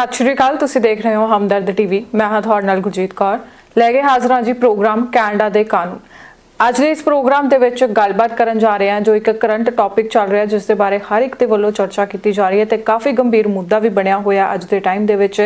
ਸਤਿ ਸ਼੍ਰੀ ਅਕਾਲ, ਤੁਸੀਂ ਦੇਖ ਰਹੇ ਹੋ ਹਮਦਰਦ ਟੀਵੀ। ਮੈਂ ਹਾਂ ਤੁਹਾਡੇ ਨਾਲ ਗੁਰਜੀਤ ਕੌਰ। ਲੈ ਕੇ ਹਾਜ਼ਰ ਹਾਂ ਜੀ ਪ੍ਰੋਗਰਾਮ ਕੈਨੇਡਾ ਦੇ ਕਾਨੂੰਨ। ਅੱਜ ਦੇ ਇਸ ਪ੍ਰੋਗਰਾਮ ਦੇ ਵਿੱਚ ਗੱਲਬਾਤ ਕਰਨ ਜਾ ਰਹੇ ਹਾਂ, ਜੋ ਇੱਕ ਕਰੰਟ ਟੌਪਿਕ ਚੱਲ ਰਿਹਾ, ਜਿਸ ਦੇ ਬਾਰੇ ਹਰ ਇੱਕ ਦੇ ਵੱਲੋਂ ਚਰਚਾ ਕੀਤੀ ਜਾ ਰਹੀ ਹੈ ਤੇ ਕਾਫੀ ਗੰਭੀਰ ਮੁੱਦਾ ਵੀ ਬਣਿਆ ਹੋਇਆ ਅੱਜ ਦੇ ਟਾਈਮ ਦੇ ਵਿੱਚ।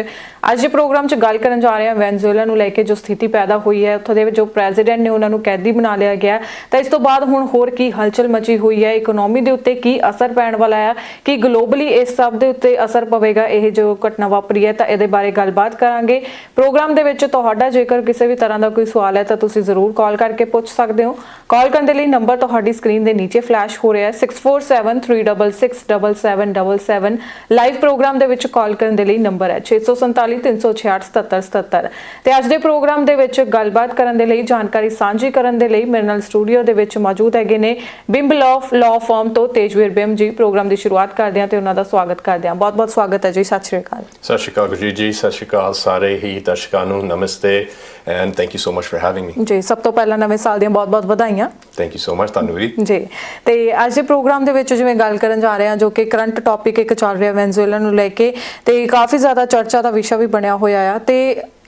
ਅੱਜ ਦੇ ਪ੍ਰੋਗਰਾਮ 'ਚ ਗੱਲ ਕਰਨ ਜਾ ਰਹੇ ਹਾਂ ਵੈਨਜ਼ੂਏਲਾ ਨੂੰ ਲੈ ਕੇ, ਜੋ ਸਥਿਤੀ ਪੈਦਾ ਹੋਈ ਹੈ, ਉੱਥੋਂ ਦੇ ਜੋ ਪ੍ਰੈਜ਼ੀਡੈਂਟ ਨੇ ਉਹਨਾਂ ਨੂੰ ਕੈਦੀ ਬਣਾ ਲਿਆ ਗਿਆ ਤਾਂ ਇਸ ਤੋਂ ਬਾਅਦ ਹੁਣ ਹੋਰ ਕੀ ਹਲਚਲ ਮਚੀ ਹੋਈ ਹੈ ਇਕਨੋਮੀ ਦੇ ਉੱਤੇ ਕੀ ਅਸਰ ਪੈਣ ਵਾਲਾ ਹੈ, ਕਿ ਗਲੋਬਲੀ ਇਸ ਸਭ ਦੇ ਉੱਤੇ ਅਸਰ ਪਵੇਗਾ, ਇਹ ਜੋ ਘਟਨਾ ਵਾਪਰੀ ਹੈ, ਤਾਂ ਇਹਦੇ ਬਾਰੇ ਗੱਲਬਾਤ ਕਰਾਂਗੇ। ਪ੍ਰੋਗਰਾਮ ਦੇ ਵਿੱਚ ਤੁਹਾਡਾ ਜੇਕਰ ਕਿਸੇ ਵੀ ਤਰ੍ਹਾਂ ਦਾ ਕੋਈ ਸਵਾਲ ਹੈ, ਤਾਂ ਤੁਸੀਂ ਜ਼ਰੂਰ ਕਾਲ ਕਰਕੇ ਪੁੱਛ ਸਕਦੇ ਹੋ। ਕਾਲ ਕਰਨ ਦੇ ਲਈ ਨੰਬਰ ਤੁਹਾਡੀ ਸਕਰੀਨ ਦੇ ਨੀਚੇ ਫਲੈਸ਼ ਹੋ ਰਿਹਾ ਹੈ। 6473667777 ਲਾਈਵ ਪ੍ਰੋਗਰਾਮ ਦੇ ਵਿੱਚ ਕਾਲ ਕਰਨ ਦੇ ਲਈ ਨੰਬਰ ਹੈ। 6473667777 ਤੇ ਅੱਜ ਦੇ ਪ੍ਰੋਗਰਾਮ ਦੇ ਵਿੱਚ ਗੱਲਬਾਤ ਕਰਨ ਦੇ ਲਈ, ਜਾਣਕਾਰੀ ਸਾਂਝੀ ਕਰਨ ਦੇ ਲਈ ਮੇਰੇ ਨਾਲ ਸਟੂਡੀਓ ਦੇ ਵਿੱਚ ਮੌਜੂਦ ਹੈਗੇ ਨੇ ਬਿੰਬ ਲਾਅ ਲਾਅ ਫਰਮ ਤੋਂ ਤੇਜਵੀਰ ਬਿੰਬ ਜੀ। ਪ੍ਰੋਗਰਾਮ ਦੀ ਸ਼ੁਰੂਆਤ ਕਰਦੇ ਹਾਂ ਤੇ ਉਹਨਾਂ ਦਾ ਸਵਾਗਤ ਕਰਦੇ ਹਾਂ। ਬਹੁਤ ਬਹੁਤ ਸਵਾਗਤ ਹੈ ਜੀ। ਸਤਿ ਸ਼੍ਰੀ ਅਕਾਲ। ਸਤਿ ਸ਼੍ਰੀ ਅਕਾਲ ਗੁਰਜੀਤ ਜੀ। ਸਤਿ ਸ਼੍ਰੀ ਅਕਾਲ ਸਾਰੇ ਹੀ ਦਰਸ਼ਕਾਂ ਨੂੰ। ਨਮਸਤੇ। And thank you so much for having me ਜੀ ਸਭ ਤੋਂ ਪਹਿਲਾਂ ਨਵੇਂ ਸਾਲ ਦੀਆਂ ਬਹੁਤ ਬਹੁਤ ਵਧਾਈਆਂ। ਥੈਂਕ ਯੂ ਸੋ ਮਚ ਤੁਹਾਨੂੰ ਵੀ ਜੀ ਤੇ ਅੱਜ ਦੇ ਪ੍ਰੋਗਰਾਮ ਦੇ ਵਿੱਚ ਜਿਵੇਂ ਗੱਲ ਕਰਨ ਜਾ ਰਹੇ ਹਾਂ ਜੋ ਕਿ ਕਰੰਟ ਟੌਪਿਕ ਇੱਕ ਚੱਲ ਰਿਹਾ ਵੈਨਜ਼ੂਏਲਾ ਨੂੰ ਲੈ ਕੇ ਤੇ ਕਾਫੀ ਜ਼ਿਆਦਾ ਚਰਚਾ ਦਾ ਵਿਸ਼ਾ ਵੀ ਬਣਿਆ ਹੋਇਆ ਆ। ਤੇ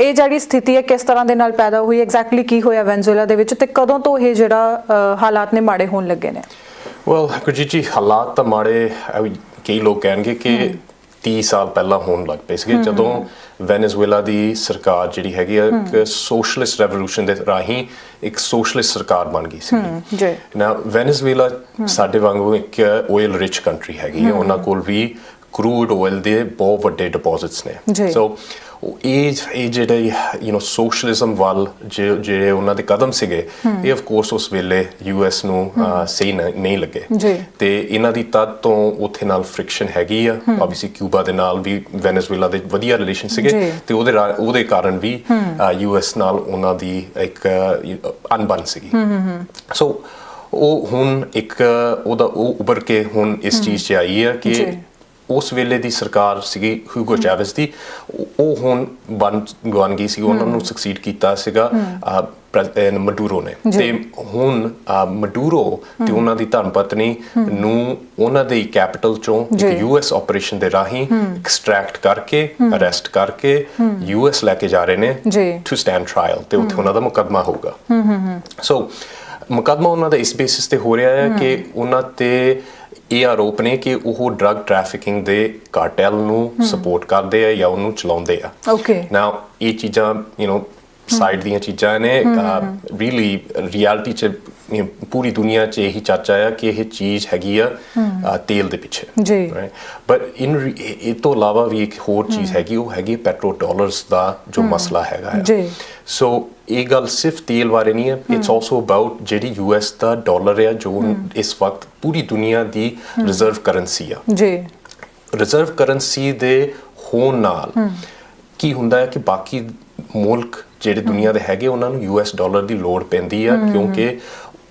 ਇਹ ਜਿਹੜੀ ਸਥਿਤੀ ਹੈ ਕਿਸ ਤਰ੍ਹਾਂ ਦੇ ਨਾਲ ਪੈਦਾ ਹੋਈ ਐਗਜ਼ੈਕਟਲੀ ਕੀ ਹੋਇਆ ਵੈਨਜ਼ੂਏਲਾ ਦੇ ਵਿੱਚ ਤੇ ਕਦੋਂ ਤੋਂ ਇਹ ਜਿਹੜਾ ਹਾਲਾਤ ਨੇ ਮਾੜੇ ਹੋਣ ਲੱਗੇ ਨੇ? ਵੈਲ ਗੁਰਜੀਤ ਜੀ ਹਾਲਾਤ ਤਾਂ ਮਾੜੇ ਕਈ ਲੋਕ ਕਹਿਣਗੇ ਕਿ 30 ਸਾਲ ਪਹਿਲਾਂ ਹੋਣ ਲੱਗ ਪਏ ਸੀਗੇ ਜਦੋਂ ਵੈਨੇਜ਼ੁਏਲਾ ਦੀ ਸਰਕਾਰ ਜਿਹੜੀ ਹੈਗੀ ਆ ਇੱਕ ਸੋਸ਼ਲਿਸਟ ਰੈਵੋਲੂਸ਼ਨ ਦੇ ਰਾਹੀਂ ਇੱਕ ਸੋਸ਼ਲਿਸਟ ਸਰਕਾਰ ਬਣ ਗਈ ਸੀ ਜੀ। ਨਾ ਵੈਨੇਜ਼ੁਏਲਾ ਸਾਡੇ ਵਾਂਗੂ ਇੱਕ ਆਇਲ ਰਿਚ ਕੰਟਰੀ ਹੈਗੀ ਹੈ। ਉਹਨਾਂ ਕੋਲ ਵੀ ਕਰੂਡ ਆਇਲ ਦੇ ਬਹੁਤ ਵੱਡੇ ਡਿਪੋਜ਼ਿਟਸ। ਨੇ। ਸੋ ਇਹ ਇਹ ਜਿਹੜੇ ਯੂ نو ਸੋਸ਼ਲਿਜ਼ਮ ਵੱਲ ਜਿਹੜੇ ਉਹਨਾਂ ਦੇ ਕਦਮ ਸੀਗੇ ਇਹ ਆਫ ਕੋਰਸ ਉਸ ਵੇਲੇ ਯੂਐਸ ਨੂੰ ਸਹੀ ਨਹੀਂ ਲੱਗੇ। ਤੇ ਇਹਨਾਂ ਦੀ ਤਦ ਤੋਂ ਉੱਥੇ ਨਾਲ ਫ੍ਰਿਕਸ਼ਨ ਹੈਗੀ ਆ। ਆਬਵੀਅਸਲੀ ਕਿਊਬਾ ਦੇ ਨਾਲ ਵੀ ਵੈਨੇਜ਼ੁਏਲਾ ਦੇ ਵਧੀਆ ਰਿਲੇਸ਼ਨ ਸੀਗੇ। ਤੇ ਉਹਦੇ ਉਹਦੇ ਕਾਰਨ ਵੀ ਯੂਐਸ ਨਾਲ ਉਹਨਾਂ ਦੀ ਇੱਕ ਅਣਬਣ ਸੀਗੀ। ਸੋ ਉਹ ਹੁਣ ਇੱਕ ਉਹਦਾ ਉਹ ਉੱਭਰ ਕੇ ਹੁਣ ਇਸ ਚੀਜ਼ 'ਚ ਆਈ ਹੈ। ਕਿ ਉਸ ਵੇਲੇ ਦੀ ਸਰਕਾਰ ਸੀਗੀ ਹਿਊਗੋ ਚੈਵਸ ਦੀ। ਉਹ- ਹੁਣ ਬਣ ਬਣ ਗਈ ਸੀ ਉਹਨਾਂ ਨੂੰ ਸਕਸੀਡ ਕੀਤਾ ਸੀਗਾ ਮਡੂਰੋ ਨੇ। ਤੇ ਹੁਣ ਮਡੂਰੋ ਤੇ ਉਹਨਾਂ ਦੀ ਧਰਮ ਪਤਨੀ ਨੂੰ ਉਹਨਾਂ ਦੇ ਕੈਪੀਟਲ ਚੋਂ। ਇੱਕ ਯੂਐਸ ਆਪਰੇਸ਼ਨ ਦੇ ਰਾਹੀਂ ਐਕਸਟ੍ਰੈਕਟ ਕਰਕੇ ਅਰੈਸਟ ਕਰਕੇ ਯੂਐਸ ਲੈ ਕੇ ਜਾ ਰਹੇ ਨੇ। ਟੂ ਸਟੈਂਡ ਟ੍ਰਾਇਲ ਤੇ ਉੱਥੇ ਉਹਨਾਂ ਦਾ ਮੁਕੱਦਮਾ ਹੋਊਗਾ। ਸੋ ਮੁਕੱਦਮਾ ਉਹਨਾਂ ਦਾ ਇਸ ਬੇਸਿਸ ਤੇ ਹੋ ਰਿਹਾ ਹੈ। ਕਿ ਉਹਨਾਂ ਤੇ ਇਹ ਆਰੋਪ ਨੇ ਕਿ ਉਹ ਡਰੱਗ ਟ੍ਰੈਫਿਕਿੰਗ ਦੇ ਕਾਰਟੈਲ ਨੂੰ ਸਪੋਰਟ ਕਰਦੇ ਆ ਜਾਂ ਉਹਨੂੰ ਚਲਾਉਂਦੇ ਆ। Okay. ਨਾਓ ਇਹ ਚੀਜ਼ਾਂ ਯੂ نو ਸਾਈਡ ਦੀਆਂ ਚੀਜ਼ਾਂ ਨੇ ਰੀਲੀ ਰਿਐਲਿਟੀ ਚ ਪੂਰੀ ਦੁਨੀਆ 'ਚ ਇਹੀ ਚਰਚਾ ਆ ਕਿ ਇਹ ਚੀਜ਼ ਹੈਗੀ ਆ ਤੇਲ ਦੇ ਪਿੱਛੇ ਜੀ। ਬਟ ਇਨ ਇਹ ਤੋਂ ਇਲਾਵਾ ਵੀ ਇੱਕ ਹੋਰ ਚੀਜ਼ ਹੈਗੀ ਉਹ ਹੈਗੀ ਪੈਟਰੋ ਡਾਲਰਸ ਦਾ ਜੋ ਮਸਲਾ ਹੈਗਾ ਜੀ। ਸੋ ਇਹ ਗੱਲ ਸਿਰਫ ਤੇਲ ਬਾਰੇ ਨਹੀਂ ਹੈ ਇਟਸ ਆਲਸੋ ਅਬਾਊਟ ਜਿਹੜੀ ਯੂਐਸ ਦਾ ਡਾਲਰ ਹੈ ਜੋ ਇਸ ਵਕਤ ਪੂਰੀ ਦੁਨੀਆ ਦੀ ਰਿਜ਼ਰਵ ਕਰੰਸੀ ਆ। ਜੀ। ਰਿਜ਼ਰਵ ਕਰੰਸੀ ਦੇ ਹੋਣ ਨਾਲ ਕੀ ਹੁੰਦਾ ਹੈ ਕਿ ਬਾਕੀ ਮੁਲਕ ਜਿਹੜੇ ਦੁਨੀਆ ਦੇ ਹੈਗੇ ਉਹਨਾਂ ਨੂੰ ਯੂਐਸ ਡਾਲਰ ਦੀ ਲੋੜ ਪੈਂਦੀ ਆ ਕਿਉਂਕਿ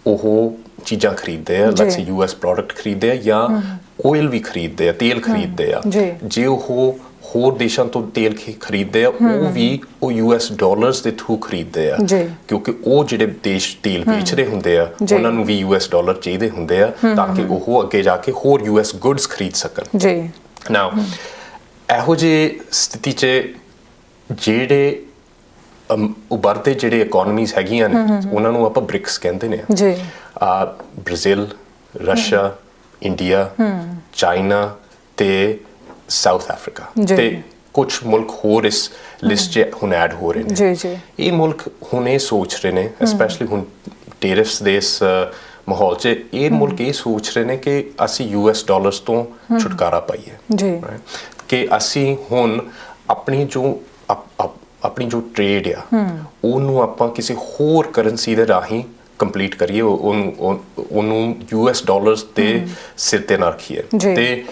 ਉਹ ਚੀਜ਼ਾਂ ਖਰੀਦਦੇ ਆ ਲੈਟਸ। ਯੂਐਸ ਪ੍ਰੋਡਕਟ ਖਰੀਦਦੇ ਆ ਜਾਂ ਆਇਲ ਵੀ ਖਰੀਦਦੇ ਆ ਤੇਲ ਖਰੀਦਦੇ ਆ। ਜੀ। ਉਹ ਹੋਰ ਦੇਸ਼ਾਂ ਤੋਂ ਤੇਲ ਖਰੀਦਦੇ ਆ ਉਹ ਵੀ ਉਹ ਯੂਐਸ ਡਾਲਰਸ ਦੇ ਥਰੂ ਖਰੀਦਦੇ ਆ। ਕਿਉਂਕਿ ਉਹ ਜਿਹੜੇ ਦੇਸ਼ ਤੇਲ ਵੇਚਦੇ ਹੁੰਦੇ ਆ। ਉਹਨਾਂ ਨੂੰ ਵੀ ਯੂਐਸ ਡਾਲਰ ਚਾਹੀਦੇ ਹੁੰਦੇ ਆ ਤਾਂ ਕਿ ਉਹ ਅੱਗੇ ਜਾ ਕੇ ਹੋਰ ਯੂਐਸ ਗੁੱਡਸ ਖਰੀਦ ਸਕਣ। ਜੀ। ਨਾਓ ਇਹੋ ਜਿਹੀ ਸਥਿਤੀ 'ਚ ਜਿਹੜੇ ਉਭਰਦੇ ਜਿਹੜੇ ਇਕਨੋਮੀਜ਼ ਹੈਗੀਆਂ ਨੇ ਉਹਨਾਂ ਨੂੰ ਆਪਾਂ ਬ੍ਰਿਕਸ ਕਹਿੰਦੇ ਨੇ ਜੀ। ਆ ਬ੍ਰਾਜ਼ੀਲ ਰਸ਼ੀਆ ਇੰਡੀਆ ਚਾਈਨਾ ਤੇ ਸਾਊਥ ਅਫਰੀਕਾ। ਤੇ ਕੁਝ ਮੁਲਕ ਹੋਰ ਇਸ ਲਿਸਟ 'ਚ ਹੁਣ ਐਡ ਹੋ ਰਹੇ ਨੇ। ਜੀ ਜੀ। ਇਹ ਮੁਲਕ ਹੁਣ ਇਹ ਸੋਚ ਰਹੇ ਨੇ ਸਪੈਸ਼ਲੀ ਹੁਣ ਟੈਰਿਫਸ ਦੇ ਇਸ ਮਾਹੌਲ 'ਚ ਇਹ ਮੁਲਕ ਇਹ ਸੋਚ ਰਹੇ ਨੇ ਕਿ ਅਸੀਂ ਯੂਐਸ ਡਾਲਰਸ ਤੋਂ ਛੁਟਕਾਰਾ ਪਾਈਏ ਜੀ? ਕਿ ਅਸੀਂ ਹੁਣ ਆਪਣੀ ਜੋ ਆਪਣੀ ਜੋ ਟ੍ਰੇਡ ਆ ਉਹਨੂੰ ਆਪਾਂ ਕਿਸੇ ਹੋਰ ਕਰੰਸੀ ਦੇ ਰਾਹੀਂ ਕੰਪਲੀਟ ਕਰੀਏ ਉਹ- ਉਹਨੂੰ ਉਹ- ਉਹਨੂੰ ਯੂਐਸ ਡਾਲਰਸ ਦੇ ਸਿਰ ਤੇ ਨਾ ਰੱਖੀਏ। ਤੇ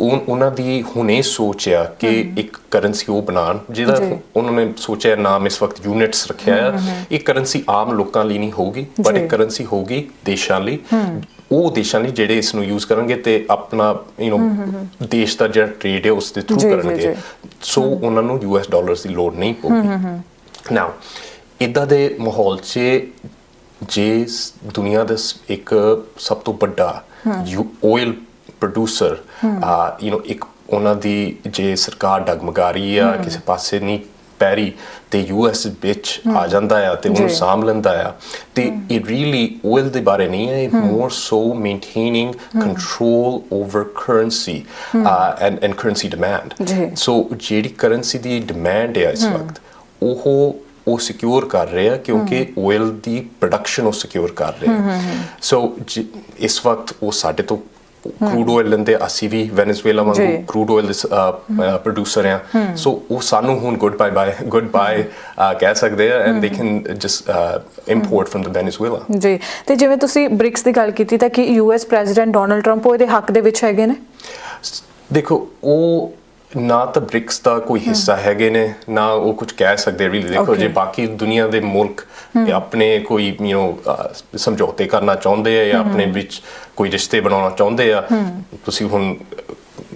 ਉਹ- ਉਹਨਾਂ ਦੀ ਹੁਣ ਸੋਚਿਆ ਕਿ ਇੱਕ ਕਰੰਸੀ ਉਹ ਬਣਾਉਣ ਜਿਹਦਾ। ਉਹਨਾਂ ਨੇ ਸੋਚਿਆ ਨਾਮ ਇਸ ਵਕਤ ਯੂਨਿਟਸ ਰੱਖਿਆ ਆ। ਇਹ ਕਰੰਸੀ ਆਮ ਲੋਕਾਂ ਲਈ ਨਹੀਂ ਹੋਊਗੀ ਪਰ। ਇਹ ਕਰੰਸੀ ਹੋਊਗੀ ਦੇਸ਼ਾਂ ਲਈ। ਉਹ ਦੇਸ਼ਾਂ ਲਈ ਜਿਹੜੇ ਇਸ ਨੂੰ ਯੂਜ਼ ਕਰਨਗੇ ਤੇ ਆਪਣਾ ਯੂ نو ਦੇਸ਼ ਦਾ ਜਿਹੜਾ ਟ੍ਰੇਡ ਹੈ ਉਸ ਦੇ ਥਰੂ ਜੀ, ਜੀ, ਕਰਨਗੇ ਜੀ। ਸੋ ਉਹਨਾਂ ਨੂੰ ਯੂਐਸ ਡਾਲਰਸ ਦੀ ਲੋੜ ਨਹੀਂ ਪਊਗੀ ਨਾਓ ਇਦਾਂ ਦੇ ਮਾਹੌਲ 'ਚ ਜੇ ਸ- ਦੁਨੀਆ ਦਾ ਸ- ਇੱਕ ਸਭ ਤੋਂ ਵੱਡਾ ਆਇਲ ਪ੍ਰੋਡਿਊਸਰ ਯੂ نو ਇੱਕ ਉਹਨਾਂ ਦੀ ਜੇ ਸਰਕਾਰ ਡਗਮਗਾ ਰਹੀ ਆ ਕਿਸੇ ਪਾਸੇ ਨਹੀਂ ਪੈ ਰਹੀ ਤੇ ਯੂਐਸ ਵਿੱਚ ਆ ਜਾਂਦਾ ਆ ਤੇ ਉਹਨੂੰ। ਸਾਂਭ ਲੈਂਦਾ ਆ। ਤੇ ਇਹ ਰੀਲੀ oil ਦੇ ਬਾਰੇ ਨਹੀਂ ਹੈ more so maintaining control over currency and and currency demand. So ਜਿਹੜੀ ਕਰੰਸੀ ਦੀ ਡਿਮਾਂਡ ਹੈ ਇਸ ਵਕਤ ਉਹ ਉਹ ਸਿਕਿਉਰ ਕਰ ਰਹੇ ਆ ਕਿਉਂਕਿ ਆਇਲ ਦੀ ਪ੍ਰੋਡਕਸ਼ਨ ਉਹ ਸਿਕਿਉਰ ਕਰ ਰਹੇ ਆ ਸੋ ਇਸ ਵਕਤ ਉਹ ਸਾਡੇ ਤੋਂ ਕਰੂਡ ਆਇਲ ਲੈਂਦੇ ਅਸੀਂ ਵੀ ਵੈਨੇਜ਼ੁਏਲਾ ਵਾਂਗੂ। ਕਰੂਡ ਆਇਲ ਦੇ ਪ੍ਰੋਡਿਊਸਰ ਆ ਸੋ ਉਹ ਸਾਨੂੰ ਹੁਣ good bye bye good bye ਕਹਿ ਸਕਦੇ ਆ and they can just import from the Venezuela ਜੀ। ਤੇ ਜਿਵੇਂ ਤੁਸੀਂ ਬ੍ਰਿਕਸ ਦੀ ਗੱਲ ਕੀਤੀ ਤਾਂ ਕਿ ਯੂਐਸ ਪ੍ਰੈਜ਼ੀਡੈਂਟ ਡੋਨਲਡ ਟਰੰਪ ਉਹ ਇਹਦੇ ਹੱਕ ਦੇ ਵਿੱਚ ਹੈਗੇ ਨੇ? ਦੇਖੋ ਉਹ ਨਾ ਤਾਂ ਬ੍ਰਿਕਸ ਦਾ ਕੋਈ ਹਿੱਸਾ ਹੈਗੇ ਨੇ ਨਾ ਉਹ ਕੁਝ ਕਹਿ ਸਕਦੇ ਰੀਲੀ ਦੇਖੋ Okay. ਜੇ ਬਾਕੀ ਦੁਨੀਆ ਦੇ ਮੁਲਕ ਇਹ ਆਪਣੇ ਕੋਈ ਯੂ نو ਸਮਝੌਤੇ ਕਰਨਾ ਚਾਹੁੰਦੇ ਆ ਜਾਂ ਆਪਣੇ ਵਿੱਚ ਕੋਈ ਰਿਸ਼ਤੇ ਬਣਾਉਣਾ ਚਾਹੁੰਦੇ ਆ ਤੁਸੀਂ ਹੁਣ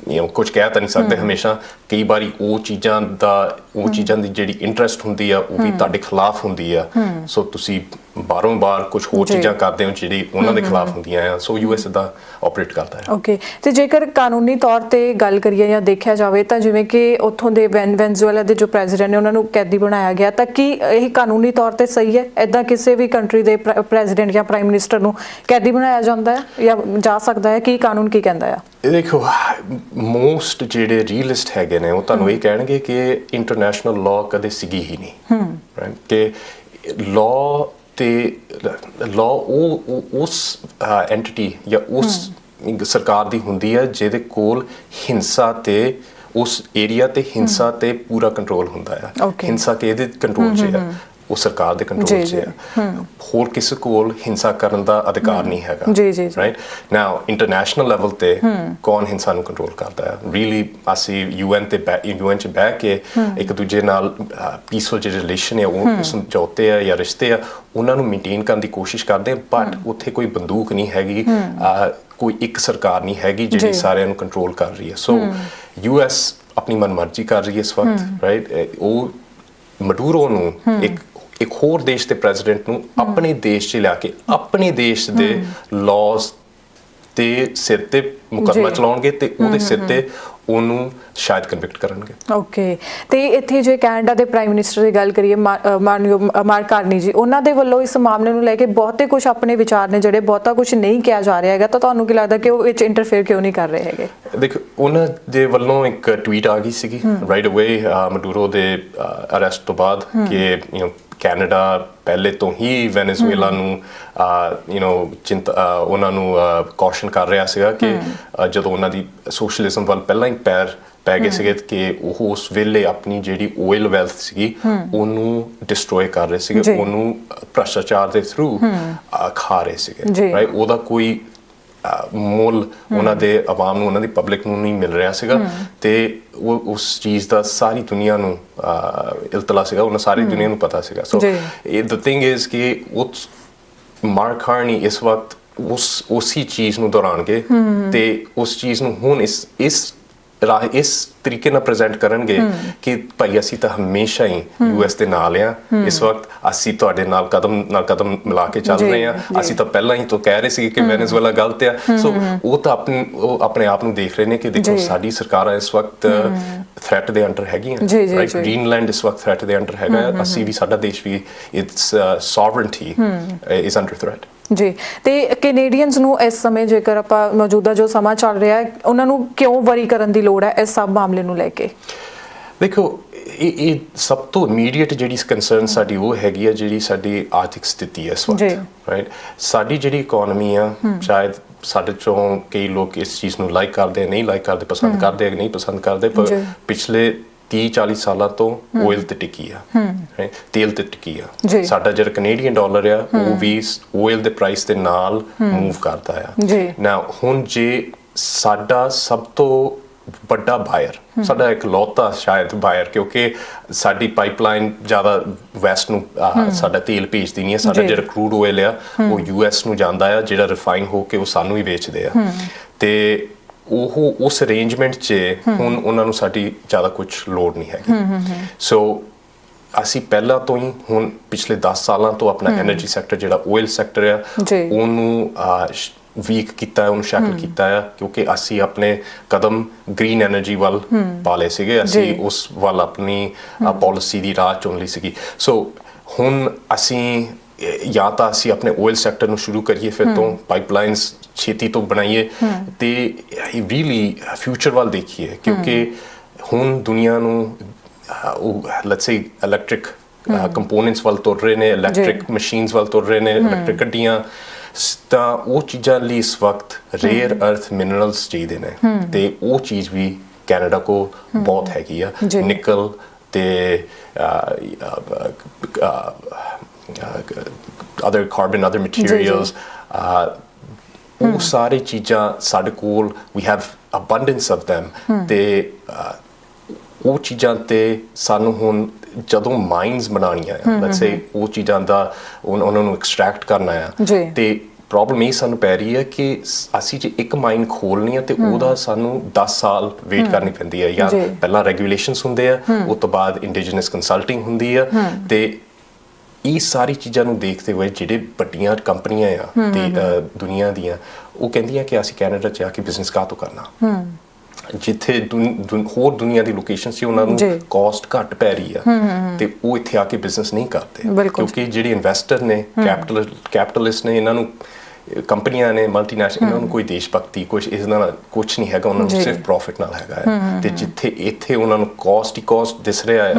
ਯੂ نو ਕੁਝ ਕਹਿ ਤਾਂ ਨਹੀਂ ਸਕਦੇ ਹਮੇਸ਼ਾ ਕਈ ਵਾਰੀ ਉਹ ਚੀਜ਼ਾਂ ਦਾ ਉਹ ਚੀਜ਼ਾਂ ਦੀ ਜਿਹੜੀ ਇੰਟਰਸਟ ਹੁੰਦੀ ਆ ਉਹ ਵੀ ਤੁਹਾਡੇ ਖਿਲਾਫ ਹੁੰਦੀ ਆ। ਸੋ ਤੁਸੀਂ ਬਾਰੋਂ ਬਾਰ ਕੁਝ ਹੋਰ। ਚੀਜ਼ਾਂ ਕਰਦੇ ਹੋ ਜਿਹੜੀ ਉਹਨਾਂ ਦੇ ਖਿਲਾਫ ਹੁੰਦੀਆਂ ਆ। ਸੋ ਯੂਐਸ ਦਾ ਆਪਰੇਟ ਕਰਦਾ ਹੈ ਓਕੇ ਤੇ ਜੇਕਰ ਕਾਨੂੰਨੀ ਤੌਰ ਤੇ ਗੱਲ ਕਰੀਏ ਜਾਂ ਦੇਖਿਆ ਜਾਵੇ ਤਾਂ ਜਿਵੇਂ ਕਿ ਉੱਥੋਂ ਦੇ ਵੈਨ ਵੈਨਜ਼ੂਏਲਾ ਦੇ ਜੋ ਪ੍ਰੈਜ਼ੀਡੈਂਟ ਨੇ ਉਹਨਾਂ ਨੂੰ ਕੈਦੀ ਬਣਾਇਆ ਗਿਆ ਤਾਂ ਕੀ ਇਹ ਕਾਨੂੰਨੀ ਤੌਰ ਤੇ ਸਹੀ ਹੈ? ਐਦਾਂ ਕਿਸੇ ਵੀ ਕੰਟਰੀ ਦੇ ਪ੍ਰੈਜ਼ੀਡੈਂਟ ਜਾਂ ਪ੍ਰਾਈਮ ਮਿਨਿਸਟਰ ਨੂੰ ਕੈਦੀ ਬਣਾਇਆ ਜਾਂਦਾ ਹੈ? ਜਾਂ ਜਾ ਸਕਦਾ ਹੈ? ਕੀ ਕਾਨੂੰਨ ਕੀ ਕਹਿੰਦਾ ਆ? ਇਹ ਦੇਖੋ ਮੋਸਟ ਜਿਹੜੇ ਰੀਅਲਿਸਟ ਹੈਗੇ ਨੇ ਉਹ ਤੁਹਾਨੂੰ ਇਹ ਕਹਿਣਗੇ ਕਿ ਇੰਟਰਨੈਸ਼ਨਲ ਲਾਅ ਕਦੇ ਸੀਗੀ ਹੀ ਨਹੀਂ। ਰਾਈਟ ਕਿ ਲਾਅ ਤੇ ਲਾਅ ਉਹ ਉਸ ਐਂਟੀਟੀ ਜਾਂ ਉਸ ਸਰਕਾਰ ਦੀ ਹੁੰਦੀ ਹੈ ਜਿਹਦੇ ਕੋਲ ਹਿੰਸਾ ਤੇ ਉਸ ਏਰੀਆ ਤੇ ਹਿੰਸਾ ਤੇ ਪੂਰਾ ਕੰਟਰੋਲ ਹੁੰਦਾ ਹੈ. ਹਿੰਸਾ ਕਿਹਦੇ ਕੰਟਰੋਲ 'ਚ ਹੈ। ਉਹ ਸਰਕਾਰ ਦੇ ਕੰਟਰੋਲ 'ਚ ਹੈ। ਹੋਰ ਕਿਸੇ ਕੋਲ ਹਿੰਸਾ ਕਰਨ ਦਾ ਅਧਿਕਾਰ ਨਹੀਂ ਹੈਗਾ ਜੀ, ਜੀ, ਜੀ। ਰਾਈਟ ਨਾਓ ਇੰਟਰਨੈਸ਼ਨਲ ਲੈਵਲ ਤੇ ਕੌਣ ਹਿੰਸਾ ਨੂੰ ਕੰਟਰੋਲ ਕਰਦਾ ਹੈ? ਰੀਲੀ ਅਸੀਂ ਯੂਐਨ ਤੇ ਯੂਐਨ ਚ ਬਹਿ ਕੇ ਇੱਕ ਦੂਜੇ ਨਾਲ ਪੀਸਫੁਲ ਜਿਹੜੇ ਰਿਲੇਸ਼ਨ ਹੈ। ਉਹ ਸਮਝੌਤੇ ਆ ਜਾਂ ਰਿਸ਼ਤੇ ਆ ਉਹਨਾਂ ਨੂੰ ਮੇਨਟੇਨ ਕਰਨ ਦੀ ਕੋਸ਼ਿਸ਼ ਕਰਦੇ ਬਟ ਉੱਥੇ ਕੋਈ ਬੰਦੂਕ ਨਹੀਂ ਹੈਗੀ ਕੋਈ ਇੱਕ ਸਰਕਾਰ ਨਹੀਂ ਹੈਗੀ ਜਿਹੜੀ। ਸਾਰਿਆਂ ਨੂੰ ਕੰਟਰੋਲ ਕਰ ਰਹੀ ਹੈ। ਸੋ ਯੂਐਸ ਆਪਣੀ ਮਨਮਰਜ਼ੀ ਕਰ ਰਹੀ ਹੈ ਇਸ ਵਕਤ ਰਾਈਟ ਉਹ ਮਡੂਰੋ ਨੂੰ ਇੱਕ ਇੱਕ ਹੋਰ ਦੇਸ਼ ਦੇ ਪ੍ਰੈਜ਼ੀਡੈਂਟ ਨੂੰ ਆਪਣੇ ਦੇਸ਼ 'ਚ ਲਿਆ ਕੇ ਆਪਣੇ ਦੇਸ਼ ਦੇ ਲਾਜ਼ ਤੇ ਸਿਰ ਤੇ ਮੁਕੱਦਮਾ। ਚਲਾਉਣਗੇ ਤੇ ਉਹਦੇ ਸਿਰ ਤੇ ਉਹਨੂੰ ਸ਼ਾਇਦ ਕਨਵਿਕਟ ਕਰਨਗੇ। ਓਕੇ ਤੇ ਇੱਥੇ ਜੇ ਕੈਨੇਡਾ ਦੇ ਪ੍ਰਾਈਮ ਮਿਨਿਸਟਰ ਦੀ ਗੱਲ ਕਰੀਏ ਮਾਨਯੋਗ ਅ, ਮਾਰਕ ਕਾਰਨੀ ਜੀ ਉਹਨਾਂ ਦੇ ਵੱਲੋਂ ਇਸ ਮਾਮਲੇ ਨੂੰ ਲੈ ਕੇ ਬਹੁਤੇ ਕੁਝ ਆਪਣੇ ਵਿਚਾਰ ਨੇ ਜਿਹੜੇ ਬਹੁਤਾ ਕੁਝ ਨਹੀਂ ਕਿਹਾ ਜਾ ਰਿਹਾ ਹੈਗਾ ਤਾਂ ਤੁਹਾਨੂੰ ਕੀ ਲੱਗਦਾ ਕਿ ਉਹ ਵਿੱਚ ਇੰਟਰਫੇਅਰ ਕਿਉਂ ਨਹੀਂ ਕਰ ਰਹੇ ਹੈਗੇ? ਦੇਖੋ ਉਹਨਾਂ ਦੇ ਵੱਲੋਂ ਇੱਕ ਟਵੀਟ ਆ ਗਈ ਸੀਗੀ ਰਾਈਟ ਅਵੇ ਮਡੂਰੋ ਦੇ ਅਰੈਸਟ ਤੋਂ ਬਾਅਦ ਕਿ ਯੂ نو ਕੈਨੇਡਾ ਪਹਿਲੇ ਤੋਂ ਹੀ ਵੈਨੇਜ਼ੁਏਲਾ ਨੂੰ ਯੂ نو ਚਿੰਤਾ ਉਹਨਾਂ ਨੂੰ ਕੌਸ਼ਨ ਕਰ ਰਿਹਾ ਸੀਗਾ ਕਿ ਜਦੋਂ ਉਹਨਾਂ ਦੀ ਸੋਸ਼ਲਿਜ਼ਮ ਵੱਲ ਪਹਿਲਾਂ ਹੀ ਪੈਰ ਪੈ ਗਏ ਸੀਗੇ ਕਿ ਉਹ ਉਸ ਵੇਲੇ ਆਪਣੀ ਜਿਹੜੀ ਆਇਲ ਵੈਲਥ ਸੀਗੀ ਉਹਨੂੰ ਡਿਸਟਰੋਏ ਕਰ ਰਹੇ ਸੀਗੇ। ਉਹਨੂੰ ਭ੍ਰਸ਼ਟਾਚਾਰ ਦੇ ਥਰੂ ਖਾ ਰਹੇ। ਸੀਗੇ ਰਾਈਟ ਉਹਦਾ ਕੋਈ ਮੁੱਲ ਉਹਨਾਂ ਦੇ ਆਵਾਮ ਨੂੰ ਉਹਨਾਂ ਦੀ ਪਬਲਿਕ ਨੂੰ ਨਹੀਂ ਮਿਲ ਰਿਹਾ ਸੀਗਾ। ਤੇ ਉਹ ਉਸ ਚੀਜ਼ ਦਾ ਸਾਰੀ ਦੁਨੀਆ ਨੂੰ ਇਲਤਲਾ ਸੀਗਾ। ਉਹਨਾਂ ਸਾਰੀ ਦੁਨੀਆ ਨੂੰ ਪਤਾ ਸੀਗਾ। ਸੋ। ਇਹ ਦ ਥਿੰਗ ਇਜ਼ ਕਿ ਉਸ ਮਾਰਕ ਹਾਰਨੀ ਇਸ ਵਕਤ ਉਸ ਉਸੇ ਚੀਜ਼ ਨੂੰ ਦੁਹਰਾਣਗੇ ਤੇ ਉਸ ਚੀਜ਼ ਨੂੰ ਹੁਣ ਇਸ ਇਸ ਰਾਹ ਇਸ ਤਰੀਕੇ ਨਾਲ ਪ੍ਰੈਜ਼ੈਂਟ ਕਰਨਗੇ ਕਿ ਭਾਈ ਅਸੀਂ ਤਾਂ ਹਮੇਸ਼ਾ ਹੀ ਯੂਐਸ ਦੇ ਨਾਲ ਆ। ਇਸ ਵਕਤ ਅਸੀਂ ਤੁਹਾਡੇ ਨਾਲ ਕਦਮ ਨਾਲ ਕਦਮ ਮਿਲਾ ਕੇ ਚੱਲ ਰਹੇ ਆ। ਅਸੀਂ ਤਾਂ ਪਹਿਲਾਂ ਹੀ ਤੋਂ ਕਹਿ ਰਹੇ ਸੀ ਕਿ ਵੈਨੇਜ਼ੁਏਲਾ ਗਲਤ ਆ। ਸੋ ਉਹ ਤਾਂ ਆਪਣੇ ਉਹ ਆਪਣੇ ਆਪ ਨੂੰ ਦੇਖ ਰਹੇ ਨੇ ਕਿ ਦੇਖੋ। ਸਾਡੀ ਸਰਕਾਰਾਂ ਇਸ ਵਕਤ ਥ੍ਰੈਟ ਦੇ ਅੰਡਰ ਹੈਗੀਆਂ। ਰਾਈਟ। ਗ੍ਰੀਨਲੈਂਡ ਇਸ ਵਕਤ ਥ੍ਰੈਟ ਦੇ ਅੰਡਰ ਹੈਗਾ। ਅਸੀਂ ਵੀ ਸਾਡਾ ਦੇਸ਼ ਵੀ it's sovereignty is under threat ਜੀ। ਤੇ ਕੈਨੇਡੀਅਨਸ ਨੂੰ ਇਸ ਸਮੇਂ ਜੇਕਰ ਆਪਾਂ ਮੌਜੂਦਾ ਜੋ ਸਮਾਂ ਚੱਲ ਰਿਹਾ ਹੈ ਉਹਨਾਂ ਨੂੰ ਕਿਉਂ ਵਰੀ ਕਰਨ ਦੀ ਲੋੜ ਹੈ ਇਸ ਸਭ ਮਾਮਲੇ ਨੂੰ ਲੈ ਕੇ? ਦੇਖੋ ਇਹ ਇਹ ਸਭ ਤੋਂ ਇਮੀਡੀਏਟ ਜਿਹੜੀ ਕੰਸਰਨ ਸਾਡੀ ਉਹ ਹੈਗੀ ਆ ਜਿਹੜੀ ਸਾਡੀ ਆਰਥਿਕ ਸਥਿਤੀ ਹੈ ਇਸ। ਵਕਤ ਰਾਈਟ ਸਾਡੀ ਜਿਹੜੀ ਇਕਨੋਮੀ ਆ ਸ਼ਾਇਦ ਸਾਡੇ ਚੋਂ ਕਈ ਲੋਕ ਇਸ ਚੀਜ਼ ਨੂੰ ਲਾਈਕ ਕਰਦੇ ਨਹੀਂ ਲਾਈਕ ਕਰਦੇ ਪਸੰਦ ਕਰਦੇ ਨਹੀਂ ਪਸੰਦ ਕਰਦੇ ਪਰ। ਪਿਛਲੇ 30 40 ਸਾਲਾਂ ਤੋਂ ਆਇਲ ਤੇ ਟਿਕੀ ਆ? ਤੇਲ ਤੇ ਟਿਕੀ। ਆ। ਸਾਡਾ ਜਿਹੜਾ ਕੈਨੇਡੀਅਨ ਡਾਲਰ ਆ ਉਹ ਵੀ ਆਇਲ ਦੇ ਪ੍ਰਾਈਸ ਦੇ ਨਾਲ ਮੂਵ ਕਰਦਾ ਆ। ਜੀ। ਨਾ ਹੁਣ ਜੇ ਸਾਡਾ ਸਭ ਤੋਂ ਵੱਡਾ ਬਾਇਰ ਸਾਡਾ ਇੱਕ ਲੌਤਾ ਸ਼ਾਇਦ ਬਾਇਰ ਕਿਉਂਕਿ ਸਾਡੀ ਪਾਈਪਲਾਈਨ ਜ਼ਿਆਦਾ ਵੈਸਟ ਨੂੰ ਸਾਡਾ ਤੇਲ ਭੇਜਦੀ ਨਹੀਂ ਹੈ ਸਾਡਾ। ਜਿਹੜਾ ਕਰੂਡ ਆਇਲ ਆ ਉਹ ਯੂਐਸ ਨੂੰ ਜਾਂਦਾ ਆ ਜਿਹੜਾ ਰਿਫਾਈਨ ਹੋ ਕੇ ਉਹ ਸਾਨੂੰ ਹੀ ਵੇਚਦੇ ਆ। ਤੇ ਉਹ ਉਸ ਅਰੇਂਜਮੈਂਟ 'ਚ ਹੁਣ ਉਹਨਾਂ ਨੂੰ ਸਾਡੀ ਜ਼ਿਆਦਾ ਕੁਝ ਲੋਡ ਨਹੀਂ ਹੈਗੀ। ਸੋ ਅਸੀਂ ਪਹਿਲਾਂ ਤੋਂ ਹੀ ਹੁਣ ਪਿਛਲੇ 10 ਸਾਲਾਂ ਤੋਂ ਆਪਣਾ એનર્ਜੀ ਸੈਕਟਰ ਜਿਹੜਾ ਆਇਲ ਸੈਕਟਰ ਆ ਉਹਨੂੰ ਵੀਕ ਕੀਤਾ ਹੈ ਉਹਨੂੰ ਸ਼ਾਕਲ ਕੀਤਾ ਹੈ ਕਿਉਂਕਿ ਅਸੀਂ ਆਪਣੇ ਕਦਮ ਗ੍ਰੀਨ એનર્ਜੀ ਵੱਲ ਪਾ ਲਏ ਸੀਗੇ। ਅਸੀਂ ਉਸ ਵੱਲ ਆਪਣੀ ਪਾਲਿਸੀ ਦੀ ਰਾਹ ਚੁਣ ਲਈ ਸੀਗੀ। ਸੋ ਹੁਣ ਅਸੀਂ ਜਾਂ ਤਾਂ ਅਸੀਂ ਆਪਣੇ ਆਇਲ ਸੈਕਟਰ ਨੂੰ ਸ਼ੁਰੂ ਕਰੀਏ ਫਿਰ ਤੋਂ ਪਾਈਪਲਾਈਨਸ ਛੇਤੀ ਤੋਂ ਬਣਾਈਏ ਤੇ ਰੀਲੀ ਫਿਊਚਰ ਵੱਲ ਦੇਖੀਏ ਕਿਉਂਕਿ ਹੁਣ ਦੁਨੀਆ ਨੂੰ ਲੈਟਸ ਸੇ ਇਲੈਕਟ੍ਰਿਕ ਕੰਪੋਨੈਂਟਸ ਵੱਲ ਤੁਰ ਰਹੇ ਨੇ ਇਲੈਕਟ੍ਰਿਕ ਮਸ਼ੀਨਸ ਵੱਲ ਤੁਰ ਰਹੇ ਨੇ ਇਲੈਕਟ੍ਰਿਕ ਗੱਡੀਆਂ ਤਾਂ ਉਹ ਚੀਜ਼ਾਂ ਲਈ ਇਸ ਵਕਤ ਰੇਅਰ ਅਰਥ ਮਿਨਰਲਸ ਚਾਹੀਦੇ ਨੇ ਤੇ ਉਹ ਚੀਜ਼ ਵੀ ਕੈਨੇਡਾ ਕੋ ਬਹੁਤ ਹੈਗੀ ਆ। ਨਿਕਲ ਤੇ ਅਦਰ ਕਾਰਬਨ ਅਦਰ ਮਟੀਰੀਅਲਸ ਉਹ ਸਾਰੇ ਚੀਜ਼ਾਂ ਸਾਡੇ ਕੋਲ ਵੀ ਹੈਵ ਅਬੰਡੈਂਸ ਆਫ them. ਤੇ ਉਹ ਚੀਜ਼ਾਂ ਤੇ ਸਾਨੂੰ ਹੁਣ ਜਦੋਂ ਮਾਈਨਸ ਬਣਾਉਣੀਆਂ ਆ ਲੈਟਸ ਸੇ ਉਹ ਚੀਜ਼ਾਂ ਦਾ ਉਹਨਾਂ ਨੂੰ ਐਕਸਟ੍ਰੈਕਟ ਕਰਨਾ ਆ। ਤੇ ਪ੍ਰੋਬਲਮ ਇਹ ਸਾਨੂੰ ਪੈ ਰਹੀ ਹੈ ਕਿ ਅਸੀਂ ਜੇ ਇੱਕ ਮਾਈਨ ਖੋਲਣੀ ਹੈ ਤੇ ਉਹਦਾ ਸਾਨੂੰ 10 ਸਾਲ ਵੇਟ ਕਰਨੀ ਪੈਂਦੀ ਹੈ ਜਾਂ ਜੀ। ਪਹਿਲਾਂ ਰੈਗੂਲੇਸ਼ਨਸ ਹੁੰਦੇ ਆ ਉਸ ਤੋਂ ਬਾਅਦ ਇੰਡੀਜੀਨਸ ਕੰਸਲਟਿੰਗ ਹੁੰਦੀ ਆ ਤੇ ਇਹ ਸਾਰੀ ਚੀਜ਼ਾਂ ਨੂੰ ਦੇਖਦੇ ਹੋਏ ਜਿਹੜੇ ਵੱਡੀਆਂ ਕੰਪਨੀਆਂ ਆ ਤੇ ਦੁਨੀਆ ਦੀਆਂ ਉਹ ਕਹਿੰਦੀਆਂ ਕਿ ਅਸੀਂ ਕੈਨੇਡਾ ਚ ਆ ਕੇ ਬਿਜ਼ਨਸ ਕਾਹ ਤੋਂ ਕਰਨਾ ਜਿੱਥੇ ਹੋਰ ਦੁਨੀਆ ਦੀ ਲੋਕੇਸ਼ਨ ਸੀ ਉਹਨਾਂ ਨੂੰ। ਕਾਸਟ ਘੱਟ ਪੈ ਰਹੀ ਆ। ਤੇ ਉਹ ਇੱਥੇ ਆ ਕੇ ਬਿਜ਼ਨਸ ਨਹੀਂ ਕਰਦੇ। ਕਿਉਂਕਿ ਜਿਹੜੇ ਇਨਵੈਸਟਰ ਨੇ ਕੈਪੀਟਲ ਕੈਪੀਟਲਿਸਟ ਨੇ ਇਹਨਾਂ ਨੂੰ ਕੰਪਨੀਆਂ ਨੇ ਮਲਟੀਨੈਸ਼ਨਲ ਇਹਨਾਂ ਨੂੰ ਕੋਈ ਦੇਸ਼ ਭਗਤੀ ਕੁਝ ਇਸ ਨਾਲ ਕੁਝ ਨਹੀਂ ਹੈਗਾ ਉਹਨਾਂ ਜੀ। ਨੂੰ ਸਿਰਫ ਪ੍ਰੋਫਿਟ ਨਾਲ ਹੈਗਾ ਹੈ। ਤੇ ਜਿੱਥੇ ਇੱਥੇ ਉਹਨਾਂ ਨੂੰ ਕਾਸਟ ਹੀ ਕਾਸਟ ਦਿਸ ਰਿਹਾ ਆ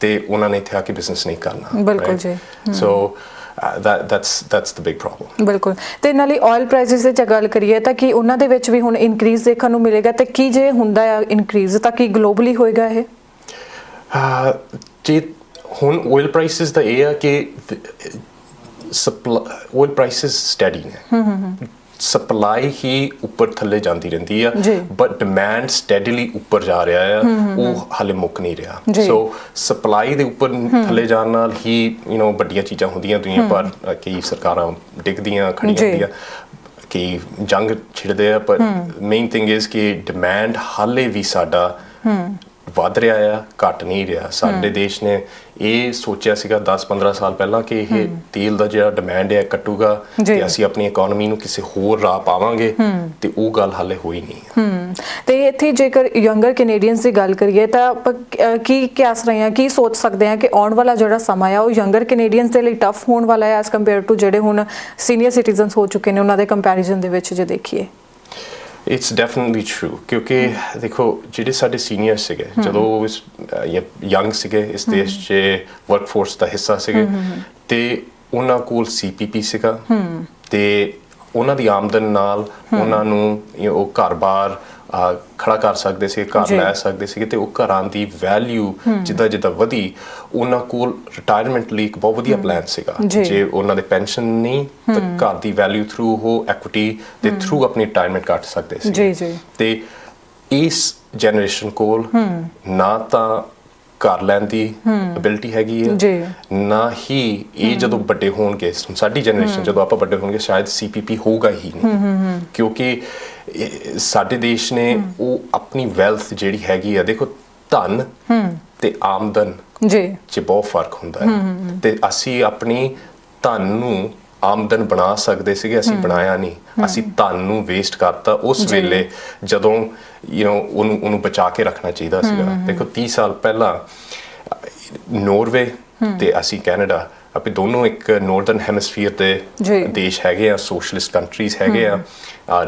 ਤੇ ਉਹਨਾਂ ਨੇ ਇੱਥੇ ਆ ਕੇ ਬਿਜ਼ਨਸ ਨਹੀਂ ਕਰਨਾ ਬਿਲਕੁਲ ਜੀ। ਸੋ that that's that's the big problem. ਬਿਲਕੁਲ। ਤੇ ਨਾਲੇ ਆਇਲ ਪ੍ਰਾਈਸਿਸ ਦੇ ਚ ਗੱਲ ਕਰੀਏ ਤਾਂ ਕੀ ਉਹਨਾਂ ਦੇ ਵਿੱਚ ਵੀ ਹੁਣ ਇਨਕਰੀਜ਼ ਦੇਖਣ ਨੂੰ ਮਿਲੇਗਾ ਤੇ ਕੀ ਜੇ ਹੁੰਦਾ ਆ ਇਨਕਰੀਜ਼ ਤਾਂ ਕੀ ਗਲੋਬਲੀ ਹੋਏਗਾ ਇਹ? ਅਹ ਜੇ ਹੁਣ ਆਇਲ ਪ੍ਰਾਈਸਿਸ ਦਾ ਇਹ ਆ ਕਿ ਸਪਲਾਈ ਆਇਲ ਪ੍ਰਾਈਸਿਸ ਸਟੈਡੀ ਨੇ ਸਪਲਾਈ ਹੀ ਉੱਪਰ ਥੱਲੇ ਜਾਂਦੀ ਰਹਿੰਦੀ ਆ। ਬਟ ਡਿਮਾਂਡ ਸਟੈਡੀਲੀ ਉੱਪਰ ਜਾ ਰਿਹਾ ਆ ਉਹ ਹਾਲੇ ਮੁੱਕ ਨਹੀਂ ਰਿਹਾ। ਸੋ ਸਪਲਾਈ ਦੇ ਉੱਪਰ ਥੱਲੇ ਜਾਣ ਨਾਲ ਹੀ ਯੂ نو ਵੱਡੀਆਂ ਚੀਜ਼ਾਂ ਹੁੰਦੀਆਂ ਦੁਨੀਆ ਪਰ ਕਈ ਸਰਕਾਰਾਂ ਡਿੱਗਦੀਆਂ ਖੜੀਆਂ ਜੀ। ਹੁੰਦੀਆਂ ਕਿ ਜੰਗ ਛਿੜਦੇ ਆ ਪਰ ਮੇਨ ਥਿੰਗ ਇਜ਼ ਕਿ ਡਿਮਾਂਡ ਹਾਲੇ ਵੀ ਸਾਡਾ ਵੱਧ ਰਿਹਾ ਆ ਘਟ ਨਹੀਂ ਰਿਹਾ। ਸਾਡੇ ਦੇਸ਼ ਨੇ ਇਹ ਸੋਚਿਆ ਸੀਗਾ 10-15 ਸਾਲ ਪਹਿਲਾਂ ਕਿ ਇਹ ਤੇਲ ਦਾ ਜਿਹੜਾ ਡਿਮਾਂਡ ਹੈ ਕੱਟੂਗਾ। ਤੇ ਅਸੀਂ ਆਪਣੀ ਇਕਨੋਮੀ ਨੂੰ ਕਿਸੇ ਹੋਰ ਰਾਹ ਪਾਵਾਂਗੇ ਤੇ ਉਹ ਗੱਲ ਹਾਲੇ ਹੋਈ ਨਹੀਂ ਤੇ ਇੱਥੇ ਜੇਕਰ ਯੰਗਰ ਕੈਨੇਡੀਅਨਸ ਦੀ ਗੱਲ ਕਰੀਏ ਤਾਂ ਕ- ਕੀ ਕਿਆਸ ਰਹੇ ਹਾਂ ਕੀ ਸੋਚ ਸਕਦੇ ਹਾਂ ਕਿ ਆਉਣ ਵਾਲਾ ਜਿਹੜਾ ਸਮਾਂ ਆ ਉਹ ਯੰਗਰ ਕੈਨੇਡੀਅਨਸ ਦੇ ਲਈ ਟਫ ਹੋਣ ਵਾਲਾ ਹੈ ਐਸ ਕੰਪੇਅਰ ਟੂ ਜਿਹੜੇ ਹੁਣ ਸੀਨੀਅਰ ਸਿਟੀਜ਼ਨਸ ਹੋ ਚੁੱਕੇ ਨੇ ਉਹਨਾਂ ਦੇ ਕੰਪੈਰੀਜ਼ਨ ਦੇ ਵਿੱਚ ਜੇ ਦੇਖੀਏ। ਇਟਸ ਡੈਫੀਨਿਟਲੀ ਟਰੂ ਕਿਉਂਕਿ ਦੇਖੋ ਜਿਹੜੇ ਸਾਡੇ ਸੀਨੀਅਰ ਸੀਗੇ ਜਦੋਂ ਉਹ ਇਸ ਯੰਗ ਸੀਗੇ ਇਸ ਦੇਸ਼ 'ਚ ਵਰਕਫੋਰਸ ਦਾ ਹਿੱਸਾ ਸੀਗੇ ਤੇ ਉਹਨਾਂ ਕੋਲ ਸੀਪੀਪੀ ਸੀਗਾ ਤੇ ਉਹਨਾਂ ਦੀ ਆਮਦਨ ਨਾਲ ਉਹਨਾਂ ਨੂੰ ਉਹ ਘਰ-ਬਾਰ ਖੜਾ ਕਰ ਸਕਦੇ ਸੀ ਘਰ। ਲੈ ਸਕਦੇ ਸੀ ਤੇ ਉਹ ਘਰਾਂ ਦੀ ਵੈਲਿਊ ਜਿੱਦਾਂ ਜਿੱਦਾਂ ਵਧੀ ਉਹਨਾਂ ਕੋਲ ਰਿਟਾਇਰਮੈਂਟ ਲਈ ਇੱਕ ਬਹੁਤ ਵਧੀਆ ਪਲਾਨ ਸੀਗਾ। ਜੀ। ਜੇ ਉਹਨਾਂ ਦੇ ਪੈਨਸ਼ਨ ਨਹੀਂ ਤਾਂ ਘਰ ਦੀ ਵੈਲਿਊ ਥਰੂ ਉਹ ਐਕੁਇਟੀ ਦੇ ਥਰੂ ਆਪਣੀ ਰਿਟਾਇਰਮੈਂਟ ਕੱਟ ਸਕਦੇ ਸੀ। ਜੀ, ਜੀ। ਤੇ ਇਸ ਜਨਰੇਸ਼ਨ ਕੋਲ ਨਾ ਤਾਂ ਘਰ ਲੈਣ ਦੀ ਅਬਿਲਿਟੀ ਹੈਗੀ ਹੈ ਜੀ। ਨਾ ਹੀ ਇਹ ਜਦੋਂ ਵੱਡੇ ਹੋਣਗੇ ਸਾਡੀ ਜਨਰੇਸ਼ਨ ਜਦੋਂ ਆਪਾਂ ਵੱਡੇ ਹੋਣਗੇ ਸ਼ਾਇਦ ਸੀਪੀਪੀ ਹੋਊਗਾ ਹੀ ਨਹੀਂ। ਕਿਉਂਕਿ ਸਾਡੇ ਦੇਸ਼ ਨੇ ਉਹ ਆਪਣੀ ਵੈਲਥ ਜਿਹੜੀ ਹੈਗੀ ਆ ਦੇਖੋ ਧਨ ਤੇ ਆਮਦਨ ਜੀ। 'ਚ ਬਹੁਤ ਫ਼ਰਕ ਹੁੰਦਾ ਹੈ। ਤੇ ਅਸੀਂ ਆਪਣੀ ਧਨ ਨੂੰ ਆਮਦਨ ਬਣਾ ਸਕਦੇ ਸੀਗੇ ਅਸੀਂ ਬਣਾਇਆ ਨਹੀਂ। ਅਸੀਂ ਧਨ ਨੂੰ ਵੇਸਟ ਕਰਤਾ। ਉਸ। ਵੇਲੇ ਜਦੋਂ ਯੂ نو ਉਹਨੂੰ ਉਹਨੂੰ ਬਚਾ ਕੇ ਰੱਖਣਾ ਚਾਹੀਦਾ ਸੀਗਾ। ਦੇਖੋ 30 ਸਾਲ ਪਹਿਲਾਂ ਨੋਰਵੇ ਤੇ ਅਸੀਂ ਕੈਨੇਡਾ ਆਪੇ ਦੋਨੋਂ ਇੱਕ ਨਾਰਥਰਨ ਹੈਮਿਸਫੀਅਰ। ਦੇ ਦੇਸ਼ ਹੈਗੇ ਆ ਸੋਸ਼ਲਿਸਟ ਕੰਟਰੀਜ਼ ਹੈਗੇ ਆ।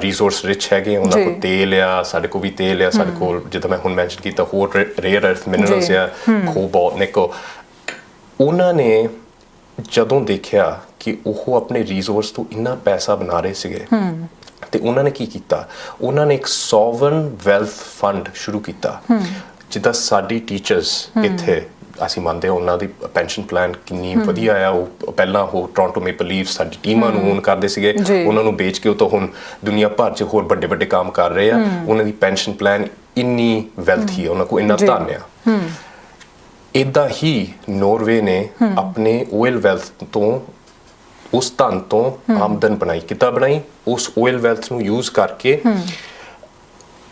ਰਿਸੋਰਸ ਰਿਚ ਹੈਗੇ ਉਹਨਾਂ। ਕੋਲ ਤੇਲ ਆ ਸਾਡੇ ਕੋਲ ਵੀ ਤੇਲ ਆ ਸਾਡੇ ਕੋਲ ਜਿੱਦਾਂ ਮੈਂ ਹੁਣ ਮੈਂਸ਼ਨ ਕੀਤਾ ਹੋਰ ਰੇਅਰ ਅਰਥ ਮਿਨਰਲਸ। ਆ ਕੋਬਾਲਟ ਨਿਕਲ ਉਹਨਾਂ ਨੇ ਜਦੋਂ ਦੇਖਿਆ ਕਿ ਉਹ ਆਪਣੇ ਰਿਸੋਰਸ ਤੋਂ ਇੰਨਾ ਪੈਸਾ ਬਣਾ ਰਹੇ ਸੀਗੇ। ਤੇ ਉਹਨਾਂ ਨੇ ਕੀ ਕੀਤਾ? ਉਹਨਾਂ ਨੇ ਇੱਕ ਸੋਵਰਨ ਵੈਲਥ ਫੰਡ ਸ਼ੁਰੂ ਕੀਤਾ। ਜਿੱਦਾਂ ਸਾਡੀ ਟੀਚਰਸ ਇੱਥੇ ਅਸੀਂ ਮੰਨਦੇ ਹਾਂ ਉਹਨਾਂ ਦੀ ਪੈਨਸ਼ਨ ਪਲਾਨ ਕਿੰਨੀ ਵਧੀਆ ਆ। ਉਹ ਪਹਿਲਾਂ ਉਹ ਟੋਰਾਂਟੋ ਮੇਪਲ ਲੀਫਸ ਸਾਡੀ ਟੀਮਾਂ ਨੂੰ ਓਨ ਕਰਦੇ ਸੀਗੇ। ਉਹਨਾਂ ਨੂੰ ਵੇਚ ਕੇ ਉਹ ਤਾਂ ਹੁਣ ਦੁਨੀਆ ਭਰ 'ਚ ਹੋਰ ਵੱਡੇ ਵੱਡੇ ਕੰਮ ਕਰ ਰਹੇ ਆ। ਉਹਨਾਂ ਦੀ ਪੈਨਸ਼ਨ ਪਲਾਨ ਇੰਨੀ ਵੈਲਥੀ ਆ। ਉਹਨਾਂ ਕੋਲ ਇੰਨਾ। ਧਨ ਆ। ਇਦਾਂ ਹੀ ਨਾਰਵੇ ਨੇ ਆਪਣੇ ਆਇਲ ਵੈਲਥ ਤੋਂ ਉਸ ਧਨ ਤੋਂ ਆਮਦਨ ਬਣਾਈ। ਕਿੱਦਾਂ ਬਣਾਈ? ਉਸ ਆਇਲ ਵੈਲਥ ਨੂੰ ਯੂਜ਼ ਕਰਕੇ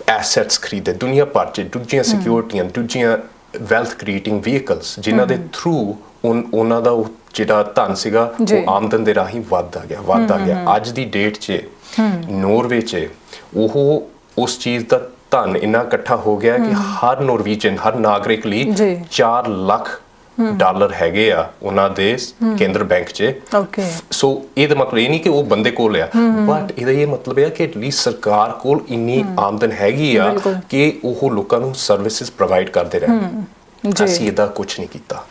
ਐਸੈਟਸ ਖਰੀਦੇ। ਦੁਨੀਆ ਭਰ 'ਚ ਦੂਜੀਆਂ ਸਿਕਿਉਰਿਟੀਆਂ ਦੂਜੀਆਂ ਵੈਲਥ ਕ੍ਰੀਏਟਿੰਗ ਵਹੀਕਲਸ ਜਿਨ੍ਹਾਂ ਦੇ ਥਰੂ ਉਹਨਾਂ ਦਾ ਜਿਹੜਾ ਧਨ ਸੀਗਾ। ਉਹ ਆਮਦਨ ਦੇ ਰਾਹੀਂ ਵੱਧਦਾ ਗਿਆ ਵੱਧਦਾ ਗਿਆ। ਅੱਜ ਦੀ ਡੇਟ 'ਚ ਨੋਰਵੇ 'ਚ ਉਹ ਉਸ ਚੀਜ਼ ਦਾ ਧਨ ਇੰਨਾ ਇਕੱਠਾ ਹੋ ਗਿਆ ਕਿ ਹਰ ਨੋਰਵੀਜਨ ਹਰ ਨਾਗਰਿਕ ਲਈ ਜੀ। 4 ਲੱਖ ਡਾਲਰ ਹੈਗੇ ਆ ਉਹਨਾਂ ਦੇ ਕੇਂਦਰ ਬੈਂਕ 'ਚ ਓਕੇ ਸੋ ਇਹਦਾ ਮਤਲਬ ਇਹ ਨਹੀਂ ਕਿ ਉਹ ਬੰਦੇ ਕੋਲ ਆ ਬਟ ਇਹਦਾ ਇਹ ਮਤਲਬ ਹੈ ਕਿ ਐਟਲੀਸਟ ਸਰਕਾਰ ਕੋਲ ਇੰਨੀ ਆਮਦਨ ਹੈਗੀ ਆ ਬਿਲਕੁਲ। ਕਿ ਉਹ ਲੋਕਾਂ ਨੂੰ ਸਰਵਿਸਿਜ਼ ਪ੍ਰੋਵਾਈਡ ਕਰਦੇ ਰਹਿਣ ਜੀ। ਅਸੀਂ ਇਹਦਾ ਕੁਝ ਨਹੀਂ ਕੀਤਾ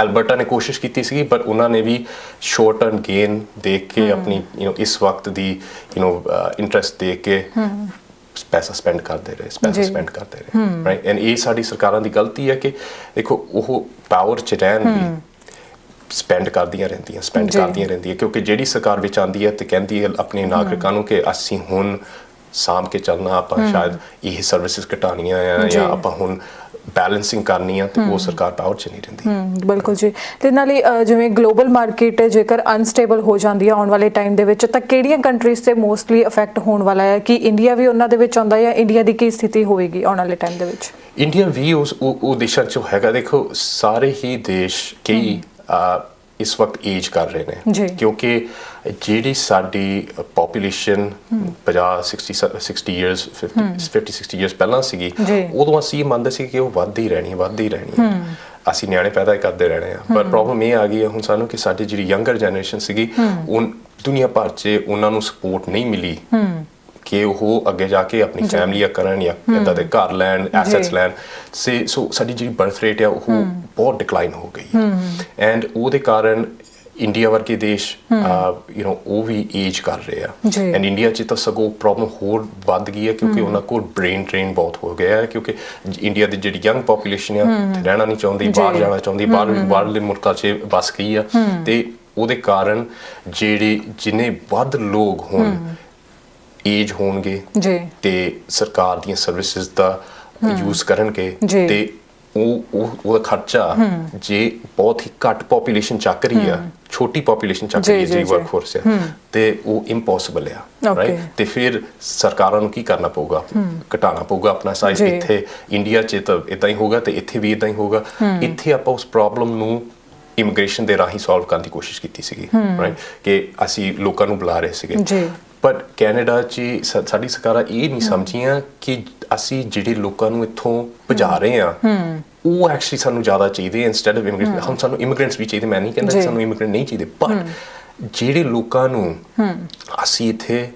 ਐਲਬਰਟਾ ਨੇ ਕੋਸ਼ਿਸ਼ ਕੀਤੀ ਸੀ ਬਟ ਉਹਨਾਂ ਨੇ ਵੀ ਸ਼ਾਰਟ ਟਰਮ ਗੇਨ ਦੇਖ ਕੇ ਆਪਣੀ ਯੂ نو ਇਸ ਵਕਤ ਦੀ ਯੂ نو ਇੰਟਰਸਟ ਦੇਖ ਕੇ ਪੈਸਾ ਸਪੈਂਡ ਕਰਦੇ ਰਹੇ ਪੈਸਾ। ਸਪੈਂਡ ਕਰਦੇ ਰਹੇ ਰਾਈਟ ਐਂਡ ਇਹ ਸਾਡੀ ਸਰਕਾਰਾਂ ਦੀ ਗਲਤੀ ਹੈ ਕਿ ਦੇਖੋ ਉਹ ਪਾਵਰ ਚ ਰਹਿਣ ਵੀ ਸਪੈਂਡ ਕਰਦੀਆਂ ਰਹਿੰਦੀਆਂ ਸਪੈਂਡ। ਕਰਦੀਆਂ ਰਹਿੰਦੀਆਂ ਕਿਉਂਕਿ ਜਿਹੜੀ ਸਰਕਾਰ ਵਿੱਚ ਆਂਦੀ ਹੈ ਤੇ ਕਹਿੰਦੀ ਹੈ ਆਪਣੇ ਨਾਗਰਿਕਾਂ ਨੂੰ ਕਿ ਅਸੀਂ ਹੁਣ ਸਾਂਭ ਕੇ ਚੱਲਣਾ ਆਪਾਂ ਸ਼ਾਇਦ ਇਹ ਸਰਵਿਸਿਜ਼ ਘਟਾਉਣੀਆਂ ਆ। ਜਾਂ ਆਪਾਂ ਹੁਣ ਬੈਲੈਂਸਿੰਗ ਕਰਨੀ ਆ ਤੇ ਉਹ ਸਰਕਾਰ ਪਾਵਰ ਚ ਨਹੀਂ ਰਹਿੰਦੀ। ਹਮ, ਬਿਲਕੁਲ ਜੀ। ਤੇ ਨਾਲੇ ਅ, ਜਿਵੇਂ ਗਲੋਬਲ ਮਾਰਕੀਟ ਜੇਕਰ ਅਨਸਟੇਬਲ ਹੋ ਜਾਂਦੀ ਹੈ ਆਉਣ ਵਾਲੇ ਟਾਈਮ ਦੇ ਵਿੱਚ ਤਾਂ ਕਿਹੜੀਆਂ ਕੰਟਰੀਜ਼ ਤੇ ਮੋਸਟਲੀ ਇਫੈਕਟ ਹੋਣ ਵਾਲਾ ਹੈ? ਕਿ ਇੰਡੀਆ ਵੀ ਉਹਨਾਂ ਦੇ ਵਿੱਚ ਆਉਂਦਾ ਹੈ ਇੰਡੀਆ ਦੀ ਕੀ ਸਥਿਤੀ ਹੋਵੇਗੀ ਆਉਣ ਵਾਲੇ ਟਾਈਮ ਦੇ ਵਿੱਚ? ਇੰਡੀਆ ਵੀ ਉਸ ਉਹ ਉਹ ਦੇਸ਼ਾਂ ਚ ਹੈਗਾ। ਦੇਖੋ ਸਾਰੇ ਹੀ ਦੇਸ਼ ਕਈ ਅਹ, ਇਸ ਵਕਤ ਏਜ ਕਰ ਰਹੇ। ਨੇ। ਕਿਉਂਕਿ ਜਿਹੜੀ ਸਾਡੀ ਪੋਪੂਲੇਸ਼ਨ 50 60 60 ਇਅਰਸ 50 50 60 ਇਅਰਸ ਪਹਿਲਾਂ ਸੀਗੀ। ਉਦੋਂ ਅਸੀਂ ਮੰਨਦੇ ਸੀ ਕਿ ਉਹ ਵੱਧਦੀ ਰਹਿਣੀ ਹੈ ਵੱਧਦੀ ਰਹਿਣੀ ਹੈ। ਅਸੀਂ ਨਿਆਣੇ ਪੈਦਾ ਕਰਦੇ ਰਹਿਣੇ ਆ। ਪਰ ਪ੍ਰੋਬਲਮ ਇਹ ਆ ਗਈ ਹੈ ਹੁਣ ਸਾਨੂੰ ਕਿ ਸਾਡੀ ਜਿਹੜੀ ਯੰਗਰ ਜਨਰੇਸ਼ਨ ਸੀਗੀ ਉਹ ਦੁਨੀਆ ਭਰ 'ਚ ਉਹਨਾਂ ਨੂੰ ਸਪੋਰਟ ਨਹੀਂ ਮਿਲੀ। ਕਿ ਉਹ ਅੱਗੇ ਜਾ ਕੇ ਆਪਣੀ ਫੈਮਿਲੀ ਕਰਨ ਜਾਂ ਇਦਾਂ ਦੇ ਘਰ ਲੈਣ ਐਸੈਟਸ। ਲੈਣ। ਸੇ ਸੋ ਸਾਡੀ ਜਿਹੜੀ ਬਰਥ ਰੇਟ ਹੈ ਉਹ ਬਹੁਤ ਡਿਕਲਾਈਨ ਹੋ ਗਈ। ਹੈ। ਐਂਡ ਉਹਦੇ ਕਾਰਨ ਇੰਡੀਆ ਵਰਗੇ ਦੇਸ਼ ਯੂ نو ਉਹ ਵੀ ਏਜ ਕਰ ਰਹੇ ਆ। ਐਂਡ ਇੰਡੀਆ 'ਚ ਤਾਂ ਸਗੋਂ ਪ੍ਰੋਬਲਮ ਹੋਰ ਵੱਧ ਗਈ ਹੈ ਕਿਉਂਕਿ ਉਹਨਾਂ ਕੋਲ ਬ੍ਰੇਨ ਡਰੇਨ ਬਹੁਤ ਹੋ ਗਿਆ ਹੈ ਕਿਉਂਕਿ ਇੰਡੀਆ ਦੀ ਜਿਹੜੀ ਯੰਗ ਪੋਪੂਲੇਸ਼ਨ ਆ ਰਹਿਣਾ ਨਹੀਂ ਚਾਹੁੰਦੀ ਬਾਹਰ। ਜਾਣਾ ਚਾਹੁੰਦੀ ਬਾਹਰ ਬਾਹਰਲੇ ਮੁਲਕਾਂ 'ਚ ਵਸ ਗਈ ਆ। ਤੇ ਉਹਦੇ ਕਾਰਨ ਜਿਹੜੇ ਜਿੰਨੇ ਵੱਧ ਲੋਕ ਹੋਣ ਏਜ ਹੋਣਗੇ ਜੀ। ਤੇ ਸਰਕਾਰ ਦੀਆਂ ਸਰਵਿਸਿਜ਼ ਦਾ ਯੂਜ਼ ਕਰਨਗੇ। ਤੇ ਉਹ ਉਹ ਉਹਦਾ ਖਰਚਾ ਜੇ ਬਹੁਤ ਹੀ ਘੱਟ ਪੋਪੂਲੇਸ਼ਨ ਚੱਕ ਰਹੀ ਆ ਛੋਟੀ ਪੋਪੂਲੇਸ਼ਨ ਚੱਕ ਰਹੀ ਹੈ ਜੀ, ਜਿਹੜੀ। ਵਰਕਫੋਰਸ ਹੈ। ਤੇ ਉਹ ਇੰਪੋਸੀਬਲ ਆ. ਰਾਈਟ ਤੇ ਫਿਰ ਸਰਕਾਰਾਂ ਨੂੰ ਕੀ ਕਰਨਾ ਪਊਗਾ? ਘਟਾਉਣਾ ਪਊਗਾ ਆਪਣਾ ਸਾਈਜ਼। ਇੱਥੇ। ਇੰਡੀਆ 'ਚ ਤਾਂ ਇਦਾਂ ਹੀ ਹੋਗਾ ਤੇ ਇੱਥੇ ਵੀ ਇਦਾਂ ਹੀ ਹੋਗਾ ਇੱਥੇ ਆਪਾਂ ਉਸ ਪ੍ਰੋਬਲਮ ਨੂੰ ਇਮੀਗ੍ਰੇਸ਼ਨ ਦੇ ਰਾਹੀਂ ਸੋਲਵ ਕਰਨ ਦੀ ਕੋਸ਼ਿਸ਼ ਕੀਤੀ ਸੀਗੀ ਰਾਈਟ ਕਿ ਅਸੀਂ ਲੋਕਾਂ ਨੂੰ ਬੁਲਾ ਰਹੇ ਸੀਗੇ। ਜੀ। ਬਟ ਕੈਨੇਡਾ 'ਚ ਸਾਡੀ ਸਰਕਾਰਾਂ ਇਹ ਨਹੀਂ ਸਮਝੀਆਂ ਕਿ ਅਸੀਂ ਜਿਹੜੇ ਲੋਕਾਂ ਨੂੰ ਇੱਥੋਂ ਭਜਾ ਰਹੇ ਆ ਉਹ ਐਕਚੁਅਲੀ ਸਾਨੂੰ ਜ਼ਿਆਦਾ ਚਾਹੀਦੇ ਇਨਸਟੈਡ ਆਫ ਇਮੀਗ੍ਰੇਟ ਹਮ ਸਾਨੂੰ ਇਮੀਗ੍ਰੈਂਟਸ ਵੀ ਚਾਹੀਦੇ ਮੈਂ ਨਹੀਂ ਕਹਿੰਦਾ। ਸਾਨੂੰ ਇਮੀਗ੍ਰੈਂਟ ਨਹੀਂ ਚਾਹੀਦੇ ਬਟ ਜਿਹੜੇ ਲੋਕਾਂ ਨੂੰ ਅਸੀਂ ਇੱਥੇ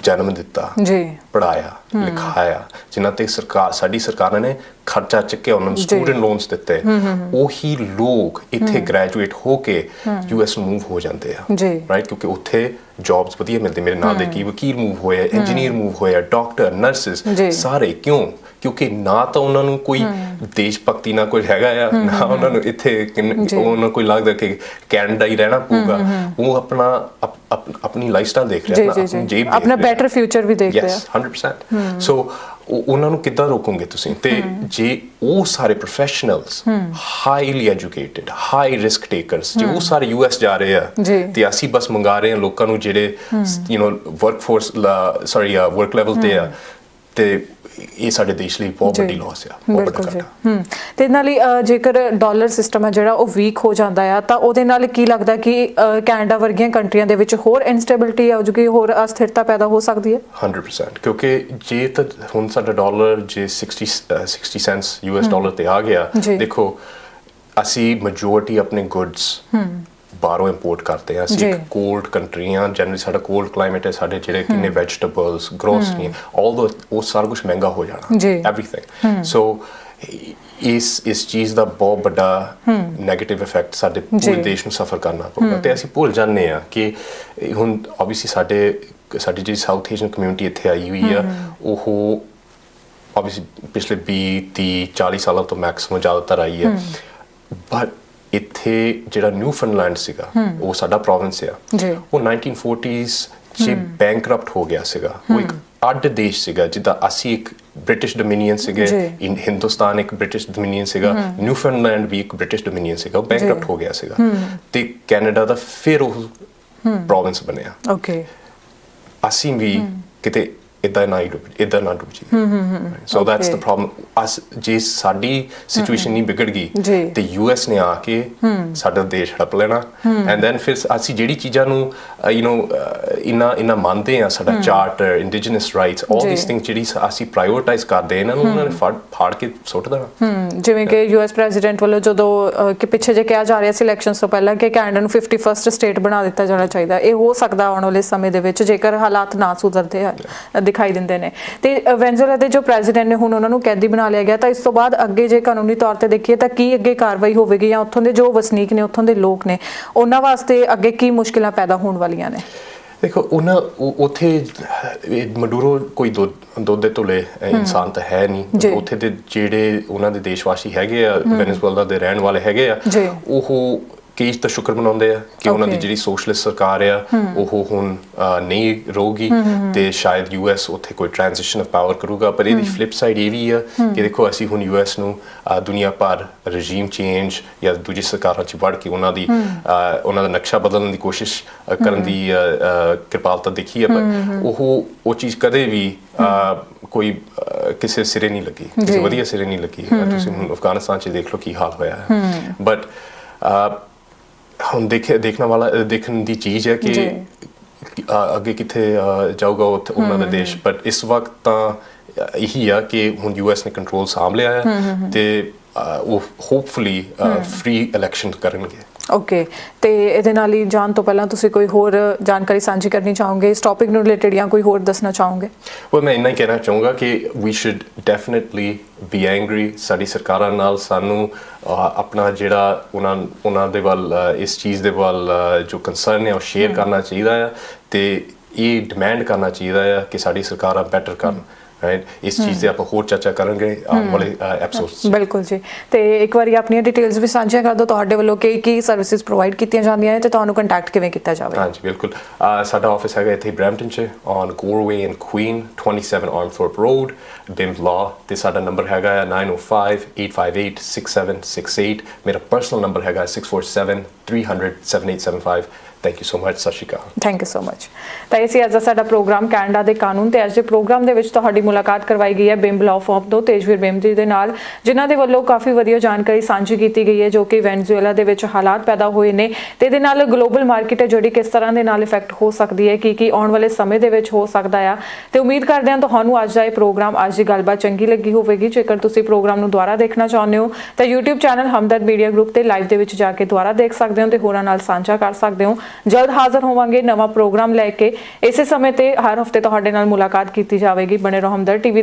ਜਨਮ ਦਿੱਤਾ ਜੀ। ਪੜਾਇਆ ਲਿਖਾਇਆ ਜਿਨ੍ਹਾਂ ਤੇ ਸਰਕਾਰ ਸਾਡੀ ਸਰਕਾਰਾਂ ਨੇ ਖਰਚਾ ਚੱਕਿਆ ਉਹਨਾਂ ਨੂੰ। ਸਟੂਡੈਂਟ ਲੋਨਸ ਦਿੱਤੇ ਉਹੀ ਲੋਕ ਇੱਥੇ ਗ੍ਰੈਜੂਏਟ ਹੋ ਕੇ ਯੂਐਸ ਮੂਵ ਹੋ ਜਾਂਦੇ ਆ। ਰਾਈਟ ਕਿਉਂਕਿ ਉੱਥੇ ਜੌਬਸ ਵਧੀਆ ਮਿਲਦੇ ਮੇਰੇ ਨਾਲ ਦੇ ਕੀ ਵਕੀਲ ਮੂਵ ਹੋਏ ਇੰਜੀਨੀਅਰ ਮੂਵ ਹੋਏ ਡਾਕਟਰ। ਨਰਸਿਸ ਸਾਰੇ ਕਿਉਂ? ਕਿਉਂਕਿ ਨਾ ਤਾਂ ਉਹਨਾਂ ਨੂੰ ਕੋਈ ਦੇਸ਼ ਭਗਤੀ ਨਾ ਕੋਈ ਹੈਗਾ ਆ ਨਾ ਉਹਨਾਂ ਨੂੰ ਇੱਥੇ। ਉਹਨਾਂ ਨੂੰ ਕੋਈ ਲੱਗਦਾ ਕਿ ਕੈਨੇਡਾ ਹੀ ਰਹਿਣਾ ਪਊਗਾ। ਉਹ ਆਪਣਾ ਆਪ- ਆਪ- ਆਪਣੀ ਲਾਈਫਸਟਾਈਲ ਦੇਖ ਰਿਹਾ ਆਪਣੀ ਜੀ ਜੇਬ ਦੇਖ ਆਪਣਾ ਰਿਹਾ। ਬੈਟਰ ਫਿਊਚਰ ਵੀ ਆ ਯੈਸ 100% ਸੋ ਉਹਨਾਂ ਨੂੰ ਕਿੱਦਾਂ ਰੋਕੋਗੇ ਤੁਸੀਂ? ਤੇ ਜੇ ਉਹ ਸਾਰੇ professionals highly educated high risk takers ਜੇ ਉਹ ਸਾਰੇ ਯੂਐਸ ਜਾ ਰਹੇ ਆ। ਤੇ ਅਸੀਂ ਬਸ ਮੰਗਾ ਰਹੇ ਹਾਂ ਲੋਕਾਂ ਨੂੰ ਜਿਹੜੇ you know workforce sorry work level ਤੇ ਆ ਤੇ ਇਹ ਸਾਡੇ ਦੇਸ਼ ਲਈ ਬਹੁਤ। ਵੱਡੀ ਲਾਸ ਆ ਬਹੁਤ ਬਿਲਕੁਲ ਵੱਡਾ ਘਾਟਾ ਹਮ ਤੇ ਨਾਲ ਹੀ ਜੇਕਰ ਡਾਲਰ ਸਿਸਟਮ ਹੈ ਜਿਹੜਾ ਉਹ ਵੀਕ ਹੋ ਜਾਂਦਾ ਆ ਤਾਂ ਉਹਦੇ ਨਾਲ ਕੀ ਲੱਗਦਾ ਕਿ ਕੈਨੇਡਾ ਵਰਗੀਆਂ ਕੰਟਰੀਆਂ ਦੇ ਵਿੱਚ ਹੋਰ ਇਨਸਟੇਬਿਲਿਟੀ ਆ ਜੂਗੀ ਹੋਰ ਅਸਥਿਰਤਾ ਪੈਦਾ ਹੋ ਸਕਦੀ ਹੈ 100% ਕਿਉਂਕਿ ਜੇ ਤਾਂ ਹੁਣ ਸਾਡਾ ਡਾਲਰ ਜੇ 60 ਅਹ 60 ਸੈਂਟਸ ਯੂਐਸ ਡਾਲਰ ਤੇ ਆ ਗਿਆ। ਦੇਖੋ ਅਸੀਂ ਮੈਜੋਰਿਟੀ ਆਪਣੇ ਗੁੱਡਸ ਬਾਹਰੋਂ ਇੰਪੋਰਟ ਕਰਦੇ ਹਾਂ। ਅਸੀਂ। ਕੋਲਡ ਕੰਟਰੀ ਹਾਂ। ਜਨਰਲੀ ਸਾਡਾ ਕੋਲਡ ਕਲਾਈਮੇਟ ਹੈ ਸਾਡੇ ਜਿਹੜੇ ਕਿੰਨੇ ਵੈਜੀਟੇਬਲਸ ਗਰੋਸਰੀ ਆਲ ਦੋ ਉਹ ਸਾਰਾ ਕੁਝ ਮਹਿੰਗਾ ਹੋ ਜਾਣਾ। ਐਵਰੀਥਿੰਗ ਸੋ ਇਸ ਇਸ ਚੀਜ਼ ਦਾ ਬਹੁਤ ਵੱਡਾ 네ਗੇਟਿਵ ਇਫੈਕਟ ਸਾਡੇ ਪੂਰੇ। ਦੇਸ਼ ਨੂੰ ਸਫਰ ਕਰਨਾ ਪਊਗਾ। ਤੇ ਅਸੀਂ ਭੁੱਲ ਜਾਂਦੇ ਆ ਕਿ ਹੁਣ ਆਬਵੀਅਸਲੀ ਸਾਡੇ ਸਾਡੀ ਜਿਹੜੀ ਸਾਊਥ ਏਸ਼ੀਅਨ ਕਮਿਊਨਿਟੀ ਇੱਥੇ ਆਈ ਹੋਈ ਆ ਉਹ ਆਬਵੀਅਸਲੀ ਪਿਛਲੇ 20 30 40 ਸਾਲਾਂ ਤੋਂ ਮੈਕਸਿਮਮ ਜ਼ਿਆਦਾਤਰ ਆਈ ਹੈ। ਬਟ ਇੱਥੇ ਜਿਹੜਾ ਨਿਊਫਨਲੈਂਡ ਸੀਗਾ ਉਹ ਸਾਡਾ ਪ੍ਰੋਵਿੰਸ ਆ। ਉਹ 1940s ਚ ਬੈਂਕਰਪਟ ਹੋ ਗਿਆ ਸੀਗਾ। ਉਹ ਇੱਕ ਅੱਡ ਦੇਸ਼ ਸੀਗਾ ਜਿੱਦਾਂ ਅਸੀਂ ਇੱਕ ਬ੍ਰਿਟਿਸ਼ ਡੋਮਿਨੀਅਨ ਸੀਗੇ। ਇਨ ਹਿੰਦੁਸਤਾਨ ਇੱਕ ਬ੍ਰਿਟਿਸ਼ ਡੋਮਿਨੀਅਨ ਸੀਗਾ ਨਿਊਫਨਲੈਂਡ ਵੀ ਇੱਕ ਬ੍ਰਿਟਿਸ਼ ਡੋਮਿਨੀਅਨ ਸੀਗਾ ਉਹ ਬੈਂਕਰਪਟ ਹੋ ਗਿਆ ਸੀਗਾ। ਤੇ ਕੈਨੇਡਾ ਦਾ ਫਿਰ ਉਹ ਪ੍ਰੋਵਿੰਸ ਬਣਿਆ। ਓਕੇ ਅਸੀਂ ਵੀ ਕਿਤੇ ਇਦਾਂ ਨਾ ਹੀ ਡੁੱਬ ਇਦਾਂ ਨਾ ਡੁੱਬ ਜੀ ਸੋ ਦੈਟਸ ਦ. ਪ੍ਰੋਬਲਮ ਅਸ ਜੇ ਸਾਡੀ ਸਿਚੁਏਸ਼ਨ ਨਹੀਂ ਵਿਗੜ। ਗਈ ਤੇ ਯੂਐਸ ਨੇ ਆ ਕੇ ਸਾਡਾ ਦੇਸ਼ ਹੜਪ ਲੈਣਾ। ਐਂਡ ਦੈਨ ਫਿਰ ਅਸੀਂ ਜਿਹੜੀ ਚੀਜ਼ਾਂ ਨੂੰ ਯੂ نو ਇਨਾ ਇਨਾ ਮੰਨਦੇ ਆ ਸਾਡਾ charter indigenous rights all. These things ਜਿਹੜੀ ਅਸੀਂ ਪ੍ਰਾਇੋਰਟਾਈਜ਼ ਕਰਦੇ ਇਹਨਾਂ ਨੂੰ ਉਹਨਾਂ ਨੇ ਫੜ ਫਾੜ ਕੇ ਸੁੱਟ ਦੇਣਾ। ਜਿਵੇਂ ਕਿ ਯੂਐਸ ਪ੍ਰੈਜ਼ੀਡੈਂਟ ਵੱਲੋਂ ਜਦੋਂ ਕਿ ਪਿੱਛੇ ਜੇ ਕਿਹਾ ਜਾ ਰਿਹਾ ਸੀ ਇਲੈਕਸ਼ਨਸ ਤੋਂ ਪਹਿਲਾਂ ਕਿ ਕੈਨੇਡਾ ਨੂੰ 51st ਸਟੇਟ ਬਣਾ ਦਿੱਤਾ ਜਾਣਾ ਚਾਹੀਦਾ ਇਹ ਹੋ ਸਕਦਾ ਆਉਣ ਵਾਲੇ ਸਮੇਂ ਦੇ ਵਿੱਚ ਜੇਕਰ ਹਾਲਾਤ ਨਾ ਸੁਧਰਦੇ ਆ- ਦਿਖਾਈ ਦਿੰਦੇ ਨੇ। ਤੇ ਵੈਨਜ਼ੂਏਲਾ ਦੇ ਜੋ ਪ੍ਰੈਜ਼ੀਡੈਂਟ ਨੇ ਹੁਣ ਉਹਨਾਂ ਨੂੰ ਕੈਦੀ ਬਣਾ ਲਿਆ ਗਿਆ ਤਾਂ ਇਸ ਤੋਂ ਬਾਅਦ ਅੱਗੇ ਜੇ ਕਾਨੂੰਨੀ ਤੌਰ ਤੇ ਦੇਖੀਏ ਤਾਂ ਕੀ ਅੱਗੇ ਕਾਰਵਾਈ ਹੋਵੇਗੀ ਜਾਂ ਉੱਥੋਂ ਦੇ ਜੋ ਵਸਨੀਕ ਨੇ ਉੱਥੋਂ ਦੇ ਲੋਕ ਨੇ ਉਹਨਾਂ ਵਾਸਤੇ ਅੱਗੇ ਕੀ ਮੁਸ਼ਕਿਲਾਂ ਪੈਦਾ ਹੋਣ ਵਾਲੀਆਂ ਨੇ? ਦੇਖੋ ਉਹਨਾਂ ਉਹ- ਉੱਥੇ ਮਡੂਰੋ ਕੋਈ ਦੁੱਧ ਦੇ ਧੁਲੇ ਇਨਸਾਨ ਤਾਂ ਹੈ। ਨਹੀਂ। ਉੱਥੇ ਦੇ ਜਿਹੜੇ ਉਹਨਾਂ ਦੇ ਦੇਸ਼ ਵਾਸੀ ਹੈਗੇ ਆ ਵੈਨੇਜ਼ੁਏਲਾ ਦੇ ਰਹਿਣ ਵਾਲੇ ਹੈਗੇ ਆ। ਉਹ ਕੇਸ ਤਾਂ ਸ਼ੁਕਰ ਮਨਾਉਂਦੇ ਆ ਕਿ ਉਹਨਾਂ ਦੀ. ਜਿਹੜੀ ਸੋਸ਼ਲਿਸਟ ਸਰਕਾਰ ਆ ਉਹ ਹੁਣ ਨਹੀਂ ਰਹੂਗੀ ਤੇ ਸ਼ਾਇਦ ਯੂਐਸ ਉੱਥੇ ਕੋਈ ਟ੍ਰਾਂਜੀਸ਼ਨ ਆਫ ਪਾਵਰ ਕਰੂਗਾ ਪਰ ਇਹਦੀ ਫਲਿੱਪ ਸਾਈਡ ਇਹ ਵੀ ਆ ਕਿ ਦੇਖੋ ਅਸੀਂ ਹੁਣ ਯੂਐਸ ਨੂੰ ਦੁਨੀਆ ਭਰ ਰਜੀਮ ਚੇਂਜ ਜਾਂ ਦੂਜੀ ਸਰਕਾਰਾਂ 'ਚ ਵੜ ਕੇ ਉਹਨਾਂ ਦੀ ਉਹਨਾਂ ਦਾ ਨਕਸ਼ਾ ਬਦਲਣ ਦੀ ਕੋਸ਼ਿਸ਼ ਕਰਨ ਦੀ ਕਿਰਪਾਲਤਾ ਦੇਖੀ ਹੈ ਪਰ ਉਹ ਉਹ ਚੀਜ਼ ਕਦੇ ਵੀ ਕੋਈ ਕਿਸੇ ਸਿਰੇ ਨਹੀਂ ਲੱਗੀ ਕਿਸੇ। ਵਧੀਆ ਸਿਰੇ ਨਹੀਂ ਲੱਗੀ। ਤੁਸੀਂ ਹੁਣ ਅਫਗਾਨਿਸਤਾਨ 'ਚ ਦੇਖ ਲਓ ਕੀ ਹਾਲ ਹੋਇਆ ਹੈ। ਬਟ ਹੁਣ ਦੇਖੇ ਦੇਖਣ ਵਾਲਾ ਦੇਖਣ ਦੀ ਚੀਜ਼ ਹੈ ਕਿ ਅੱਗੇ ਕਿੱਥੇ ਜਾਊਗਾ ਉੱਥੇ ਉਹਨਾਂ ਦਾ ਦੇਸ਼। ਬਟ ਇਸ ਵਕਤ ਤਾਂ ਇਹੀ ਆ ਕਿ ਹੁਣ ਯੂਐਸ ਨੇ ਕੰਟਰੋਲ ਸਾਂਭ ਲਿਆ ਹੈ ਤੇ ਉਹ ਹੋਪਫੁਲੀ ਫ੍ਰੀ ਇਲੈਕਸ਼ਨ ਕਰਨਗੇ। ਓਕੇ ਤੇ ਇਹਦੇ ਨਾਲ ਹੀ ਜਾਣ ਤੋਂ ਪਹਿਲਾਂ ਤੁਸੀਂ ਕੋਈ ਹੋਰ ਜਾਣਕਾਰੀ ਸਾਂਝੀ ਕਰਨੀ ਚਾਹੋਗੇ? ਇਸ ਟੌਪਿਕ ਨੂੰ ਰਿਲੇਟਡ ਜਾਂ ਕੋਈ ਹੋਰ ਦੱਸਣਾ ਚਾਹੋਗੇ? ਉਹ ਮੈਂ ਇੰਨਾ ਹੀ ਕਹਿਣਾ ਚਾਹੂੰਗਾ ਕਿ we should definitely be angry ਸਾਡੀ ਸਰਕਾਰਾਂ ਨਾਲ ਸਾਨੂੰ ਆਪਣਾ ਜਿਹੜਾ ਉਹਨਾਂ ਉਹਨਾਂ ਦੇ ਵੱਲ ਇਸ ਚੀਜ਼ ਦੇ ਵੱਲ ਜੋ ਕੰਸਰਨ ਹੈ ਉਹ ਸ਼ੇਅਰ ਕਰਨਾ ਚਾਹੀਦਾ ਆ ਤੇ ਇਹ ਡਿਮਾਂਡ ਕਰਨਾ ਚਾਹੀਦਾ ਆ ਕਿ ਸਾਡੀ ਸਰਕਾਰਾਂ ਬੈਟਰ ਕਰਨ। ਰਾਈਟ ਇਸ ਚੀਜ਼ ਤੇ ਆਪਾਂ ਹੋਰ ਚਰਚਾ ਕਰਾਂਗੇ ਆਉਣ ਵਾਲੇ ਐਪੀਸੋਡਸ ਬਿਲਕੁਲ ਜੀ। ਤੇ ਇੱਕ ਵਾਰੀ ਆਪਣੀਆਂ ਡਿਟੇਲਸ ਵੀ ਸਾਂਝੀਆਂ ਕਰ ਦਿਓ ਤੁਹਾਡੇ ਵੱਲੋਂ ਕੀ ਕੀ ਸਰਵਿਸਿਜ਼ ਪ੍ਰੋਵਾਈਡ ਕੀਤੀਆਂ ਜਾਂਦੀਆਂ ਨੇ ਤੇ ਤੁਹਾਨੂੰ ਕੰਟੈਕਟ ਕਿਵੇਂ ਕੀਤਾ ਜਾਵੇ? ਹਾਂਜੀ ਬਿਲਕੁਲ। ਸਾਡਾ ਆਫਿਸ ਹੈਗਾ ਇੱਥੇ ਬ੍ਰੈਂਪਟਨ 'ਚ on Goreway and Queen 27 Armthorpe road ਬਿੰਬ ਲਾ ਤੇ ਸਾਡਾ ਨੰਬਰ ਹੈਗਾ ਹੈ 9058586768 ਮੇਰਾ ਪਰਸਨਲ ਨੰਬਰ ਹੈਗਾ 6473007875 ਥੈਂਕ ਯੂ ਸੋ ਮਚ ਸਤਿ ਸ਼੍ਰੀ ਅਕਾਲ। ਥੈਂਕ ਯੂ ਸੋ ਮਚ ਤਾਂ ਇਹ ਸੀ ਅੱਜ ਦਾ ਸਾਡਾ ਪ੍ਰੋਗਰਾਮ ਕੈਨੇਡਾ ਦੇ ਕਾਨੂੰਨ ਤੇ। ਅੱਜ ਦੇ ਪ੍ਰੋਗਰਾਮ ਦੇ ਵਿੱਚ ਤੁਹਾਡੀ ਮੁਲਾਕਾਤ ਕਰਵਾਈ ਗਈ ਹੈ ਬਿੰਬ ਲਾਅ ਫਰਮ ਤੋਂ ਤੇਜਵੀਰ ਬਿੰਬ ਜੀ ਦੇ ਨਾਲ, ਜਿਨ੍ਹਾਂ ਦੇ ਵੱਲੋਂ ਕਾਫੀ ਵਧੀਆ ਜਾਣਕਾਰੀ ਸਾਂਝੀ ਕੀਤੀ ਗਈ ਹੈ, ਜੋ ਕਿ ਵੈਨਜ਼ੂਏਲਾ ਦੇ ਵਿੱਚ ਹਾਲਾਤ ਪੈਦਾ ਹੋਏ ਨੇ। ਤੇ ਇਹਦੇ ਨਾਲ ਗਲੋਬਲ ਮਾਰਕੀਟ ਹੈ, ਜਿਹੜੀ ਕਿਸ ਤਰ੍ਹਾਂ ਦੇ ਨਾਲ ਇਫੈਕਟ ਹੋ ਸਕਦੀ ਹੈ ਕੀ ਕੀ ਆਉਣ ਵਾਲੇ ਸਮੇਂ ਦੇ ਵਿੱਚ ਹੋ ਸਕਦਾ ਆ। ਤੇ ਉਮੀਦ ਕਰਦੇ ਹਾਂ ਤੁਹਾਨੂੰ ਅੱਜ ਦਾ ਇਹ ਪ੍ਰੋਗਰਾਮ, ਅੱਜ ਦੀ ਗੱਲਬਾਤ ਚੰਗੀ ਲੱਗੀ ਹੋਵੇਗੀ। ਜੇਕਰ ਤੁਸੀਂ ਪ੍ਰੋਗਰਾਮ ਨੂੰ ਦੁਬਾਰਾ ਦੇਖਣਾ ਚਾਹੁੰਦੇ ਹੋ, ਤਾਂ YouTube channel Hamdard media group ਤੇ ਲਾਈਵ ਦੇ ਵਿੱਚ ਜਾ ਕੇ ਦੁਬਾਰਾ ਦੇਖ ਸਕਦੇ ਹੋ ਤੇ ਹੋਰਾਂ ਨਾਲ ਸਾਂਝਾ ਕਰ ਸਕਦੇ ਹੋ। ਜਲਦ ਹਾਜ਼ਰ ਹੋਵਾਂਗੇ ਨਵਾਂ ਪ੍ਰੋਗਰਾਮ ਲੈ ਕੇ। ਇਸੇ ਸਮੇਂ ਤੇ ਹਰ ਹਫ਼ਤੇ ਤੁਹਾਡੇ ਨਾਲ ਮੁਲਾਕਾਤ ਕੀਤੀ ਜਾਵੇਗੀ। ਬਣੇ ਰਹੋ ਹਮਦਰਦ ਟੀਵੀ ਦੇ